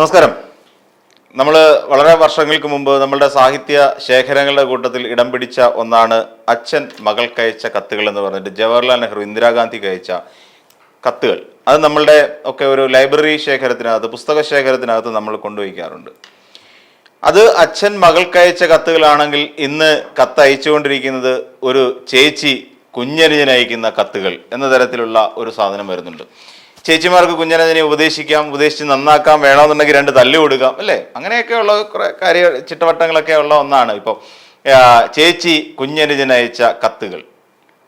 നമസ്കാരം. നമ്മൾ വളരെ വർഷങ്ങൾക്ക് മുമ്പ് നമ്മളുടെ സാഹിത്യ ശേഖരങ്ങളുടെ കൂട്ടത്തിൽ ഇടം പിടിച്ച ഒന്നാണ് അച്ഛൻ മകൾക്കയച്ച കത്തുകൾ എന്ന് പറഞ്ഞിട്ട് ജവഹർലാൽ നെഹ്റു ഇന്ദിരാഗാന്ധിക്ക് അയച്ച കത്തുകൾ. അത് നമ്മളുടെ ഒക്കെ ഒരു ലൈബ്രറി ശേഖരത്തിനകത്ത് പുസ്തക ശേഖരത്തിനകത്ത് നമ്മൾ കൊണ്ടുവയ്ക്കാറുണ്ട്. അത് അച്ഛൻ മകൾക്കയച്ച കത്തുകളാണെങ്കിൽ ഇന്ന് കത്ത് അയച്ചുകൊണ്ടിരിക്കുന്നത് ഒരു ചേച്ചി കുഞ്ഞനുജന് അയക്കുന്ന കത്തുകൾ എന്ന തരത്തിലുള്ള ഒരു സാധനം വരുന്നുണ്ട്. ചേച്ചിമാർക്ക് കുഞ്ഞനതിനെ ഉപദേശിക്കാം ഉപദേശിച്ച് നന്നാക്കാം വേണമെന്നുണ്ടെങ്കിൽ രണ്ട് തല്ലു കൊടുക്കാം അല്ലേ? അങ്ങനെയൊക്കെയുള്ള കുറെ കാര്യ ചിട്ടവട്ടങ്ങളൊക്കെ ഉള്ള ഒന്നാണ് ഇപ്പോൾ ചേച്ചി കുഞ്ഞനുജൻ അയച്ച കത്തുകൾ.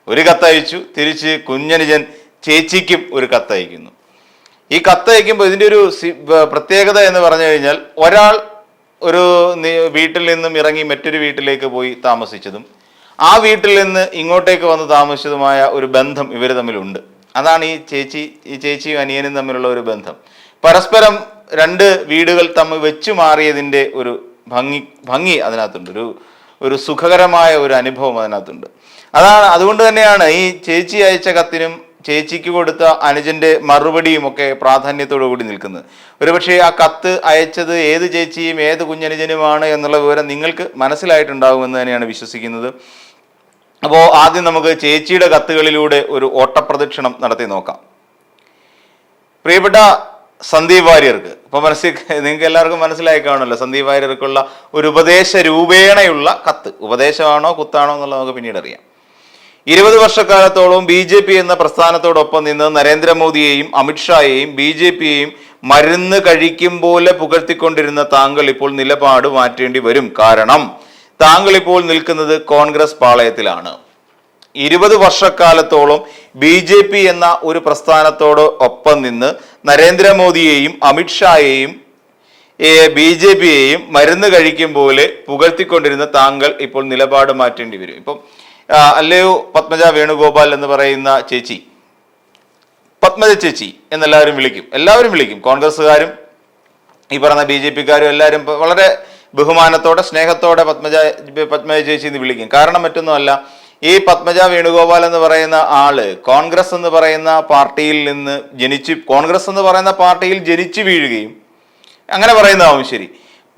ഒരു കത്ത് അയച്ചു തിരിച്ച് കുഞ്ഞനുജൻ ചേച്ചിക്കും ഒരു കത്ത് അയക്കുന്നു ഈ കത്ത് അയക്കുമ്പോൾ ഇതിന്റെ ഒരു പ്രത്യേകത എന്ന് പറഞ്ഞു കഴിഞ്ഞാൽ ഒരാൾ ഒരു വീട്ടിൽ നിന്നും ഇറങ്ങി മറ്റൊരു വീട്ടിലേക്ക് പോയി താമസിച്ചതും ആ വീട്ടിൽ നിന്ന് ഇങ്ങോട്ടേക്ക് വന്ന് താമസിച്ചതുമായ ഒരു ബന്ധം ഇവർ തമ്മിലുണ്ട്. അതാണ് ഈ ചേച്ചി ഈ ചേച്ചിയും അനിയനും തമ്മിലുള്ള ഒരു ബന്ധം. പരസ്പരം രണ്ട് വീടുകൾ തമ്മിൽ വെച്ചു മാറിയതിന്റെ ഒരു ഭംഗി ഭംഗി അതിനകത്തുണ്ട്. ഒരു ഒരു സുഖകരമായ ഒരു അനുഭവം അതിനകത്തുണ്ട്. അതാണ് അതുകൊണ്ട് തന്നെയാണ് ഈ ചേച്ചി അയച്ച കത്തിനും ചേച്ചിക്ക് കൊടുത്ത അനുജന്റെ മറുപടിയും ഒക്കെ പ്രാധാന്യത്തോടു കൂടി നിൽക്കുന്നത്. ഒരുപക്ഷെ ആ കത്ത് അയച്ചത് ഏത് ചേച്ചിയും ഏത് കുഞ്ഞനുജനുമാണ് എന്നുള്ള വിവരം നിങ്ങൾക്ക് മനസ്സിലായിട്ടുണ്ടാകുമെന്ന് തന്നെയാണ് വിശ്വസിക്കുന്നത്. അപ്പോൾ ആദ്യം നമുക്ക് ചേച്ചിയുടെ കത്തുകളിലൂടെ ഒരു ഓട്ടപ്രദക്ഷിണം നടത്തി നോക്കാം. പ്രിയപ്പെട്ട സന്ദീപ് വാര്യർക്ക് ഇപ്പൊ മനസ്സിൽ നിങ്ങൾക്ക് എല്ലാവർക്കും മനസ്സിലായി കാണുമല്ലോ സന്ദീപ് വാര്യർക്കുള്ള ഒരു ഉപദേശ രൂപേണയുള്ള കത്ത്. ഉപദേശമാണോ കുത്താണോ എന്നുള്ളത് നമുക്ക് പിന്നീട് അറിയാം. ഇരുപത് വർഷക്കാലത്തോളം ബി ജെ പി എന്ന പ്രസ്ഥാനത്തോടൊപ്പം നിന്ന് നരേന്ദ്രമോദിയെയും അമിത്ഷായെയും ബി ജെ പിയെയും മരുന്ന് കഴിക്കും പോലെ പുകഴ്ത്തിക്കൊണ്ടിരുന്ന താങ്കൾ ഇപ്പോൾ നിലപാട് മാറ്റേണ്ടി വരും. കാരണം താങ്കൾ ഇപ്പോൾ നിൽക്കുന്നത് കോൺഗ്രസ് പാളയത്തിലാണ്. ഇരുപത് വർഷക്കാലത്തോളം ബി ജെ പി എന്ന ഒരു പ്രസ്ഥാനത്തോട് ഒപ്പം നിന്ന് നരേന്ദ്രമോദിയെയും അമിത്ഷായെയും ബി ജെ പിയെയും മരുന്ന് കഴിക്കും പോലെ പുകഴ്ത്തിക്കൊണ്ടിരുന്ന താങ്കൾ ഇപ്പോൾ നിലപാട് മാറ്റേണ്ടി വരും. ഇപ്പം അല്ലയോ പത്മജ വേണുഗോപാൽ എന്ന് പറയുന്ന ചേച്ചി. പത്മജ ചേച്ചി എന്നെല്ലാവരും വിളിക്കും. എല്ലാവരും വിളിക്കും. കോൺഗ്രസ്സുകാരും ഈ പറഞ്ഞ ബി ജെ പിക്കാരും എല്ലാവരും വളരെ ബഹുമാനത്തോടെ സ്നേഹത്തോടെ പത്മജ പത്മജ ചേച്ചി എന്ന് വിളിക്കും. കാരണം മറ്റൊന്നുമല്ല ഈ പത്മജ വേണുഗോപാൽ എന്ന് പറയുന്ന ആൾ കോൺഗ്രസ് എന്ന് പറയുന്ന പാർട്ടിയിൽ നിന്ന് ജനിച്ച് കോൺഗ്രസ് എന്ന് പറയുന്ന പാർട്ടിയിൽ ജനിച്ചു വീഴുകയും അങ്ങനെ പറയുന്നതാവും ശരി.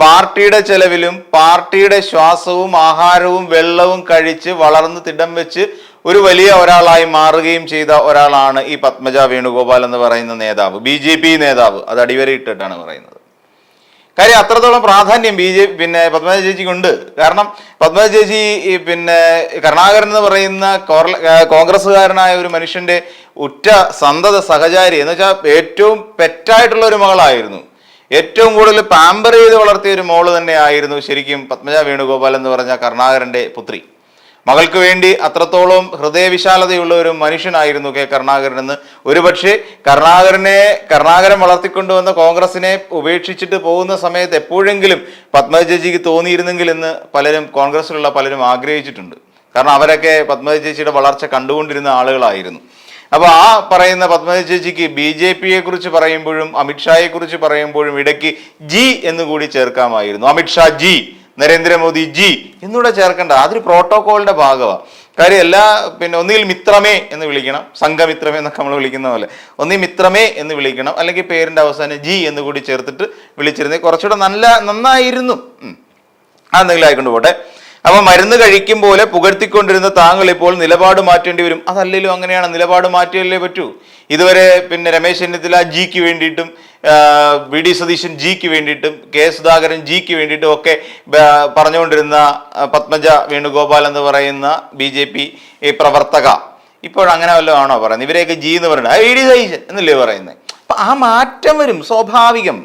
പാർട്ടിയുടെ ചെലവിലും പാർട്ടിയുടെ ശ്വാസവും ആഹാരവും വെള്ളവും കഴിച്ച് വളർന്ന് തിടം വെച്ച് ഒരു വലിയ ഒരാളായി മാറുകയും ചെയ്ത ഒരാളാണ് ഈ പത്മജ വേണുഗോപാൽ എന്ന് പറയുന്ന നേതാവ് ബി നേതാവ്. അത് അടിവരയിട്ടിട്ടാണ് പറയുന്നത്. കാര്യം അത്രത്തോളം പ്രാധാന്യം ബി ജെ പിന്നെ പത്മജ ചേച്ചിക്കുണ്ട്. കാരണം പത്മജ ചേച്ചി പിന്നെ കരുണാകരൻ എന്ന് പറയുന്ന കോൺഗ്രസ്സുകാരനായ ഒരു മനുഷ്യന്റെ ഉറ്റ സന്തത സഹചാരി എന്ന് വെച്ചാൽ ഏറ്റവും പെറ്റായിട്ടുള്ള ഒരു മകളായിരുന്നു. ഏറ്റവും കൂടുതൽ പാമ്പർ ചെയ്ത് വളർത്തിയ ഒരു മോൾ തന്നെയായിരുന്നു ശരിക്കും പത്മജ വേണുഗോപാൽ എന്ന് പറഞ്ഞ കരുണാകരന്റെ പുത്രി. മകൾക്ക് വേണ്ടി അത്രത്തോളം ഹൃദയവിശാലതയുള്ള ഒരു മനുഷ്യനായിരുന്നു കെ കരുണാകരൻ എന്ന്. ഒരുപക്ഷെ കരുണാകരനെ കരുണാകരൻ വളർത്തിക്കൊണ്ടുവന്ന കോൺഗ്രസിനെ ഉപേക്ഷിച്ചിട്ട് പോകുന്ന സമയത്ത് എപ്പോഴെങ്കിലും പത്മജ തോന്നിയിരുന്നെങ്കിൽ എന്ന് പലരും കോൺഗ്രസിലുള്ള പലരും ആഗ്രഹിച്ചിട്ടുണ്ട്. കാരണം അവരൊക്കെ പത്മജ വളർച്ച കണ്ടുകൊണ്ടിരുന്ന ആളുകളായിരുന്നു. അപ്പോൾ ആ പറയുന്ന പത്മജ ചേച്ചിക്ക് ബി ജെ പിയെ കുറിച്ച് പറയുമ്പോഴും അമിത്ഷായെ കുറിച്ച് പറയുമ്പോഴും ഇടയ്ക്ക് ജി എന്ന് കൂടി ചേർക്കാമായിരുന്നു. അമിത്ഷാ ജി. നരേന്ദ്രമോദി ജി എന്നൂടെ ചേർക്കേണ്ട അതൊരു പ്രോട്ടോകോളിന്റെ ഭാഗമാണ് കാര്യം എല്ലാ പിന്നെ ഒന്നുകിൽ മിത്രമേ എന്ന് വിളിക്കണം സംഘമിത്രമേ എന്നൊക്കെ നമ്മൾ വിളിക്കുന്ന പോലെ. ഒന്നീ മിത്രമേ എന്ന് വിളിക്കണം അല്ലെങ്കിൽ പേരിന്റെ അവസാനം ജി എന്ന് കൂടി ചേർത്തിട്ട് വിളിച്ചിരുന്നേ. കുറച്ചുകൂടെ നല്ല നന്നായിരുന്നു. അതെന്തെങ്കിലും ആയിക്കൊണ്ട് പോട്ടെ. അപ്പൊ മരുന്ന് കഴിക്കും പോലെ പുകഴ്ത്തിക്കൊണ്ടിരുന്ന താങ്കൾ ഇപ്പോൾ നിലപാട് മാറ്റേണ്ടി വരും. അതല്ലേലും അങ്ങനെയാണ് നിലപാട് മാറ്റിയല്ലേ പറ്റൂ. ഇതുവരെ പിന്നെ രമേശ് ചെന്നിത്തല ജിക്ക് വേണ്ടിയിട്ടും വി ഡി സതീശൻ ജിക്ക് വേണ്ടിയിട്ടും കെ സുധാകരൻ ജിക്ക് വേണ്ടിയിട്ടും ഒക്കെ പറഞ്ഞുകൊണ്ടിരുന്ന പത്മജ വേണുഗോപാൽ എന്ന് പറയുന്ന ബി ജെ പി പ്രവർത്തക. ഇപ്പോഴങ്ങനെ വല്ലതും ആണോ പറയുന്നത്? ഇവരെയൊക്കെ ജി എന്ന് പറയുന്നത്. വി ഡി സതീശൻ എന്നല്ലേ പറയുന്നത്? അപ്പം ആ മാറ്റം വരും സ്വാഭാവികം.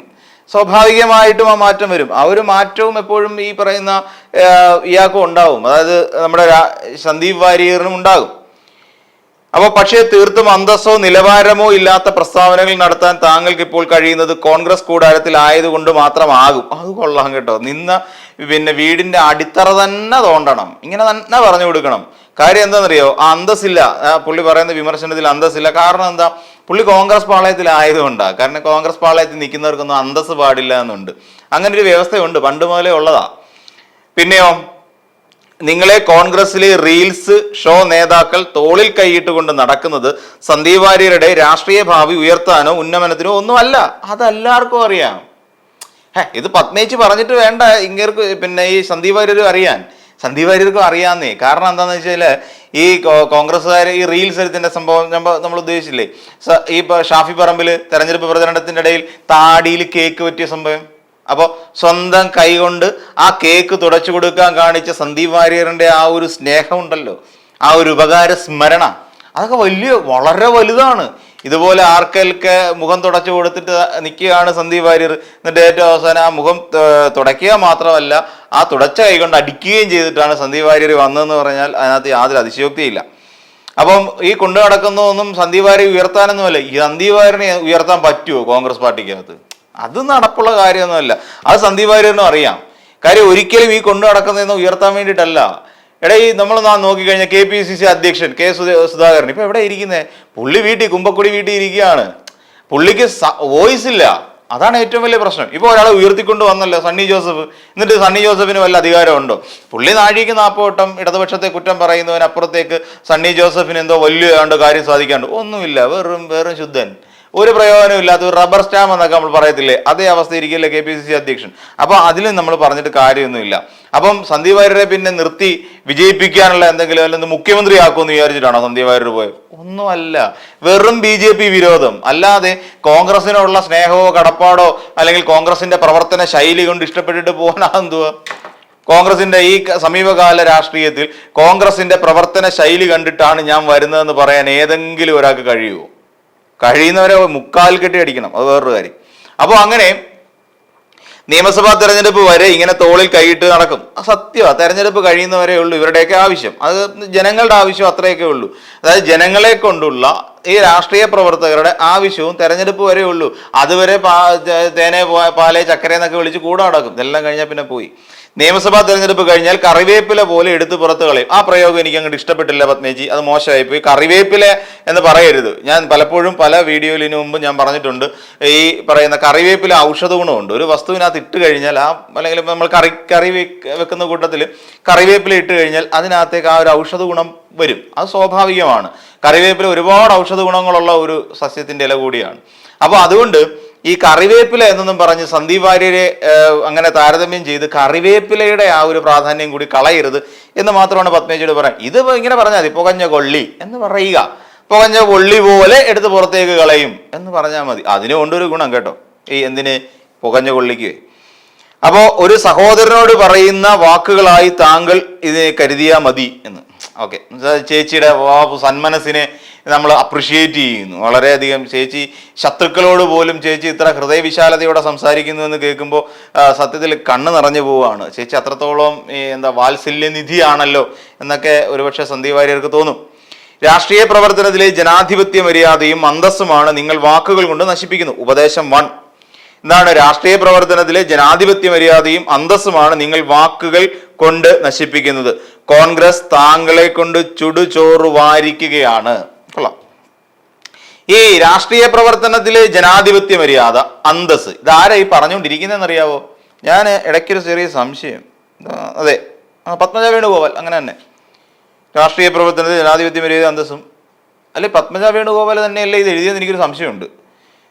സ്വാഭാവികമായിട്ടും ആ മാറ്റം വരും. ആ ഒരു മാറ്റവും എപ്പോഴും ഈ പറയുന്ന ഇയാൾക്കും ഉണ്ടാവും. അതായത് നമ്മുടെ സന്ദീപ് വാര്യറിനും ഉണ്ടാകും. അപ്പൊ പക്ഷേ തീർത്തും അന്തസ്സോ നിലവാരമോ ഇല്ലാത്ത പ്രസ്താവനകൾ നടത്താൻ താങ്കൾക്ക് ഇപ്പോൾ കഴിയുന്നത് കോൺഗ്രസ് കൂടാരത്തിൽ ആയതുകൊണ്ട് മാത്രമാകും. അത് കൊള്ളാം കേട്ടോ. നിന്ന പിന്നെ വീടിന്റെ അടിത്തറ തന്നെ തോണ്ടണം. ഇങ്ങനെ തന്നെ പറഞ്ഞു കൊടുക്കണം. കാര്യം എന്താണെന്നറിയോ? ആ അന്തസ്സില്ല പുള്ളി പറയുന്ന വിമർശനത്തിൽ അന്തസ്സില്ല. കാരണം എന്താ? പുള്ളി കോൺഗ്രസ് പാളയത്തിലായതുകൊണ്ടാണ് കാരണം കോൺഗ്രസ് പാളയത്തിൽ നിൽക്കുന്നവർക്കൊന്നും അന്തസ് പാടില്ല എന്നുണ്ട്. അങ്ങനെ ഒരു വ്യവസ്ഥയുണ്ട്. പണ്ട് മുതലേ ഉള്ളതാ. പിന്നെയോ? നിങ്ങളെ കോൺഗ്രസിലെ റീൽസ് ഷോ നേതാക്കൾ തോളിൽ കൈയിട്ട് കൊണ്ട് നടക്കുന്നത് സന്ദീപ് വാര്യരുടെ രാഷ്ട്രീയ ഭാവി ഉയർത്താനോ ഉന്നമനത്തിനോ ഒന്നുമല്ല. അതെല്ലാവർക്കും അറിയാം. ഇത് പത്മേച്ചി പറഞ്ഞിട്ട് വേണ്ട. ഇങ്ങേർക്ക് പിന്നെ ഈ സന്ദീപ് വാര്യരും അറിയാൻ. സന്ദീപ് വാര്യർക്കും അറിയാന്നേ. കാരണം എന്താണെന്ന് വെച്ചാൽ ഈ കോൺഗ്രസ്സുകാർ ഈ റീൽസ് എടുത്തിന്റെ സംഭവം നമ്മ- നമ്മൾ ഉദ്ദേശിച്ചില്ലേ? ഈ ഷാഫി പറമ്പിൽ തെരഞ്ഞെടുപ്പ് പ്രചരണത്തിന്റെ ഇടയിൽ താടിയിൽ കേക്ക് പറ്റിയ സംഭവം. അപ്പോൾ സ്വന്തം കൈകൊണ്ട് ആ കേക്ക് തുടച്ചു കൊടുക്കാൻ കാണിച്ച സന്ദീപ് വാര്യറിന്റെ ആ ഒരു സ്നേഹമുണ്ടല്ലോ. ആ ഒരു ഉപകാര സ്മരണ. അതൊക്കെ വലിയ വളരെ വലുതാണ്. ഇതുപോലെ ആർക്കൊക്കെ മുഖം തുടച്ചു കൊടുത്തിട്ട് നിൽക്കുകയാണ് സന്ദീപ് വാര്യർ. എന്നിട്ട് ഏറ്റവും അവസാനം ആ മുഖം തുടയ്ക്കുക മാത്രമല്ല ആ തുടച്ച കൈ കൊണ്ട് അടിക്കുകയും ചെയ്തിട്ടാണ് സന്ദീപ് വാര്യർ വന്നതെന്ന് പറഞ്ഞാൽ അതിനകത്ത് യാതൊരു അതിശയോക്തിയില്ല. അപ്പം ഈ കൊണ്ടു നടക്കുന്നതൊന്നും സന്ദീപ് വാര്യർ ഉയർത്താനൊന്നുമല്ല. ഈ സന്ദീപ് വാര്യനെ ഉയർത്താൻ പറ്റുമോ കോൺഗ്രസ് പാർട്ടിക്കകത്ത്? അത് നടപ്പുള്ള കാര്യമൊന്നുമല്ല. അത് സന്ദീപ് വാര്യറിനും അറിയാം. കാര്യം ഒരിക്കലും ഈ കൊണ്ടു നടക്കുന്നതെന്ന് ഉയർത്താൻ വേണ്ടിയിട്ടല്ല. എടാ ഈ നമ്മൾ നോക്കിക്കഴിഞ്ഞാൽ കെ പി സി സി അധ്യക്ഷൻ കെ സുധ- സുധാകരൻ ഇപ്പൊ എവിടെ ഇരിക്കുന്നത് പുള്ളി വീട്ടിൽ കുമ്പക്കുടി വീട്ടിൽ ഇരിക്കുകയാണ്. പുള്ളിക്ക് വോയിസ് ഇല്ല. അതാണ് ഏറ്റവും വലിയ പ്രശ്നം. ഇപ്പോൾ ഒരാളെ ഉയർത്തിക്കൊണ്ട് വന്നല്ലോ സണ്ണി ജോസഫ്. എന്നിട്ട് സണ്ണി ജോസഫിന് വല്ല അധികാരമുണ്ടോ? പുള്ളി നാഴിക്ക് നാപ്പോട്ടം ഇടതുപക്ഷത്തെ കുറ്റം പറയുന്നവനപ്പുറത്തേക്ക് സണ്ണി ജോസഫിന് എന്തോ വലിയ കാര്യം സാധിക്കാണ്ട്. ഒന്നുമില്ല. വെറും വെറും ശുദ്ധൻ. ഒരു പ്രയോജനവും ഇല്ലാത്ത ഒരു റബ്ബർ സ്റ്റാമ്പ് എന്നൊക്കെ നമ്മൾ പറയത്തില്ലേ? അതേ അവസ്ഥ ഇരിക്കില്ലേ കെ പി സി സി അധ്യക്ഷൻ? അപ്പൊ അതിലും നമ്മൾ പറഞ്ഞിട്ട് കാര്യമൊന്നുമില്ല. അപ്പം സന്ദീപ് വാര്യരെ പിന്നെ നിർത്തി വിജയിപ്പിക്കാനുള്ള എന്തെങ്കിലും അല്ലെങ്കിൽ മുഖ്യമന്ത്രി ആക്കുമെന്ന് വിചാരിച്ചിട്ടാണോ സന്ദീപ് വാര്യർ പോയത്? ഒന്നുമല്ല. വെറും ബി ജെ പി വിരോധം. അല്ലാതെ കോൺഗ്രസിനോടുള്ള സ്നേഹമോ കടപ്പാടോ അല്ലെങ്കിൽ കോൺഗ്രസിന്റെ പ്രവർത്തന ശൈലി കൊണ്ട് ഇഷ്ടപ്പെട്ടിട്ട് പോകാനാ എന്തുവാ? കോൺഗ്രസിന്റെ ഈ സമീപകാല രാഷ്ട്രീയത്തിൽ കോൺഗ്രസിന്റെ പ്രവർത്തന ശൈലി കണ്ടിട്ടാണ് ഞാൻ വരുന്നതെന്ന് പറയാൻ ഏതെങ്കിലും ഒരാൾക്ക് കഴിയുമോ കഴിയുന്നവരെ മുക്കാൽ കെട്ടി അടിക്കണം. അത് വേറൊരു കാര്യം. അപ്പോൾ അങ്ങനെ നിയമസഭാ തെരഞ്ഞെടുപ്പ് വരെ ഇങ്ങനെ തോളിൽ കൈയിട്ട് നടക്കും. സത്യമാണ് തെരഞ്ഞെടുപ്പ് കഴിയുന്നവരേ ഉള്ളൂ ഇവരുടെയൊക്കെ ആവശ്യം. അത് ജനങ്ങളുടെ ആവശ്യം അത്രയൊക്കെ ഉള്ളൂ. അതായത് ജനങ്ങളെ കൊണ്ടുള്ള ഈ രാഷ്ട്രീയ പ്രവർത്തകരുടെ ആവശ്യവും തെരഞ്ഞെടുപ്പ് വരെ ഉള്ളൂ. അതുവരെ തേനെ പാലേ ചക്കര എന്നൊക്കെ വിളിച്ച് കൂടെ നടക്കും. ഇതെല്ലാം കഴിഞ്ഞാൽ പിന്നെ പോയി. നിയമസഭാ തെരഞ്ഞെടുപ്പ് കഴിഞ്ഞാൽ കറിവേപ്പില പോലെ എടുത്തു പുറത്തു കളയും. ആ പ്രയോഗം എനിക്ക് അങ്ങോട്ട് ഇഷ്ടപ്പെട്ടില്ല പത്മേജി അത് മോശമായി പോയി. കറിവേപ്പില എന്ന് പറയരുത്. ഞാൻ പലപ്പോഴും പല വീഡിയോയിലിന് മുമ്പ് ഞാൻ പറഞ്ഞിട്ടുണ്ട്. ഈ പറയുന്ന കറിവേപ്പില ഔഷധ ഗുണമുണ്ട്. ഒരു വസ്തുവിനകത്ത് ഇട്ട് കഴിഞ്ഞാൽ ആ അല്ലെങ്കിൽ നമ്മൾ കറി കറി വെക്കുന്ന കൂട്ടത്തിൽ കറിവേപ്പില ഇട്ട് കഴിഞ്ഞാൽ അതിനകത്തേക്ക് ആ ഒരു ഔഷധ ഗുണം വരും. അത് സ്വാഭാവികമാണ്. കറിവേപ്പില ഒരുപാട് ഔഷധ ഗുണങ്ങളുള്ള ഒരു സസ്യത്തിന്റെ ഇല കൂടിയാണ്. അപ്പോൾ അതുകൊണ്ട് ഈ കറിവേപ്പില എന്നൊന്നും പറഞ്ഞ് സന്ദീപ് വാര്യരെ അങ്ങനെ താരതമ്യം ചെയ്ത് കറിവേപ്പിലയുടെ ആ ഒരു പ്രാധാന്യം കൂടി കളയരുത് എന്ന് മാത്രമാണ് പത്മേജിയോട് പറയാൻ ഇത് ഇങ്ങനെ പറഞ്ഞാൽ മതി പുകഞ്ഞ കൊള്ളി എന്ന് പറയുക. പുകഞ്ഞ കൊള്ളി പോലെ എടുത്ത് പുറത്തേക്ക് കളയും എന്ന് പറഞ്ഞാൽ മതി. അതിന് കൊണ്ടൊരു ഗുണം കേട്ടോ. ഈ എന്തിന്? പുകഞ്ഞ കൊള്ളിക്ക് അപ്പോൾ ഒരു സഹോദരനോട് പറയുന്ന വാക്കുകളായി താങ്കൾ ഇതിനെ കരുതിയാൽ മതി എന്ന്. ഓക്കെ. ചേച്ചിയുടെ സന്മനസ്സിനെ നമ്മൾ അപ്രിഷിയേറ്റ് ചെയ്യുന്നു. വളരെയധികം ചേച്ചി ശത്രുക്കളോട് പോലും ചേച്ചി ഇത്ര ഹൃദയവിശാലതയോടെ സംസാരിക്കുന്നു എന്ന് കേൾക്കുമ്പോൾ സത്യത്തിൽ കണ്ണ് നിറഞ്ഞു പോവുകയാണ്. ചേച്ചി അത്രത്തോളം എന്താ വാത്സല്യനിധിയാണല്ലോ എന്നൊക്കെ ഒരുപക്ഷെ സന്ദീപ് വാര്യർക്ക് തോന്നും. രാഷ്ട്രീയ പ്രവർത്തനത്തിലെ ജനാധിപത്യ മര്യാദയും അന്തസ്സുമാണ് നിങ്ങൾ വാക്കുകൾ കൊണ്ട് നശിപ്പിക്കുന്നു. ഉപദേശം വൺ എന്താണ് രാഷ്ട്രീയ പ്രവർത്തനത്തിലെ ജനാധിപത്യ മര്യാദയും അന്തസ്സുമാണ് നിങ്ങൾ വാക്കുകൾ കൊണ്ട് നശിപ്പിക്കുന്നത്. കോൺഗ്രസ് താങ്കളെ കൊണ്ട് ചുടുചോറ് വാരിക്കുകയാണ്. കൊള്ളാം. ഈ രാഷ്ട്രീയ പ്രവർത്തനത്തിലെ ജനാധിപത്യ മര്യാദ അന്തസ് ഇതാരാ ഈ ഞാൻ ഇടയ്ക്കൊരു ചെറിയ സംശയം. അതെ. പത്മജ വേണുഗോപാൽ അങ്ങനെ തന്നെ. രാഷ്ട്രീയ പ്രവർത്തനത്തിൽ ജനാധിപത്യ മര്യാദ അന്തസ്സും. അല്ലെ പത്മജ വേണുഗോപാൽ തന്നെയല്ലേ ഇത് എഴുതിയെന്ന് എനിക്കൊരു സംശയമുണ്ട്.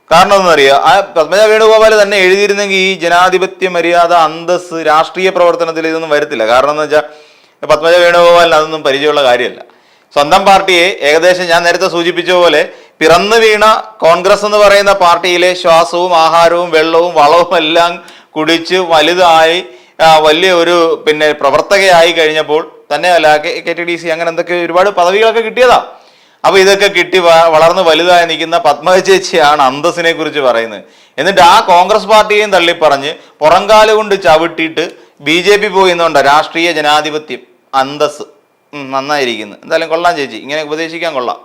കാരണം ഒന്നറിയാം ആ പത്മജ വേണുഗോപാൽ തന്നെ എഴുതിയിരുന്നെങ്കിൽ ഈ ജനാധിപത്യ മര്യാദ അന്തസ് രാഷ്ട്രീയ പ്രവർത്തനത്തിൽ ഇതൊന്നും വരത്തില്ല. കാരണം എന്ന് വെച്ചാൽ പത്മജ വേണുഗോപാലിന് അതൊന്നും പരിചയമുള്ള കാര്യമല്ല. സ്വന്തം പാർട്ടിയെ ഏകദേശം ഞാൻ നേരത്തെ സൂചിപ്പിച്ച പോലെ പിറന്നു വീണ കോൺഗ്രസ് എന്ന് പറയുന്ന പാർട്ടിയിലെ ശ്വാസവും ആഹാരവും വെള്ളവും വളവും എല്ലാം കുടിച്ച് വലുതായി വലിയ ഒരു പിന്നെ പ്രവർത്തകയായി കഴിഞ്ഞപ്പോൾ തന്നെയല്ല കെ ടി ഡി സി അങ്ങനെ എന്തൊക്കെ ഒരുപാട് പദവികളൊക്കെ കിട്ടിയതാ. അപ്പൊ ഇതൊക്കെ കിട്ടി വളർന്ന് വലുതായി നിൽക്കുന്ന പത്മജ ചേച്ചിയാണ് അന്തസ്സിനെ കുറിച്ച് പറയുന്നത്. എന്നിട്ട് ആ കോൺഗ്രസ് പാർട്ടിയെയും തള്ളിപ്പറഞ്ഞ് പുറംകാൽ കൊണ്ട് ചവിട്ടിയിട്ട് ബി ജെ പി പോയിന്നുണ്ട് രാഷ്ട്രീയ ജനാധിപത്യം അന്തസ് നന്നായിരിക്കുന്നു. എന്തായാലും കൊള്ളാം ചേച്ചി. ഇങ്ങനെ ഉപദേശിക്കാൻ കൊള്ളാം.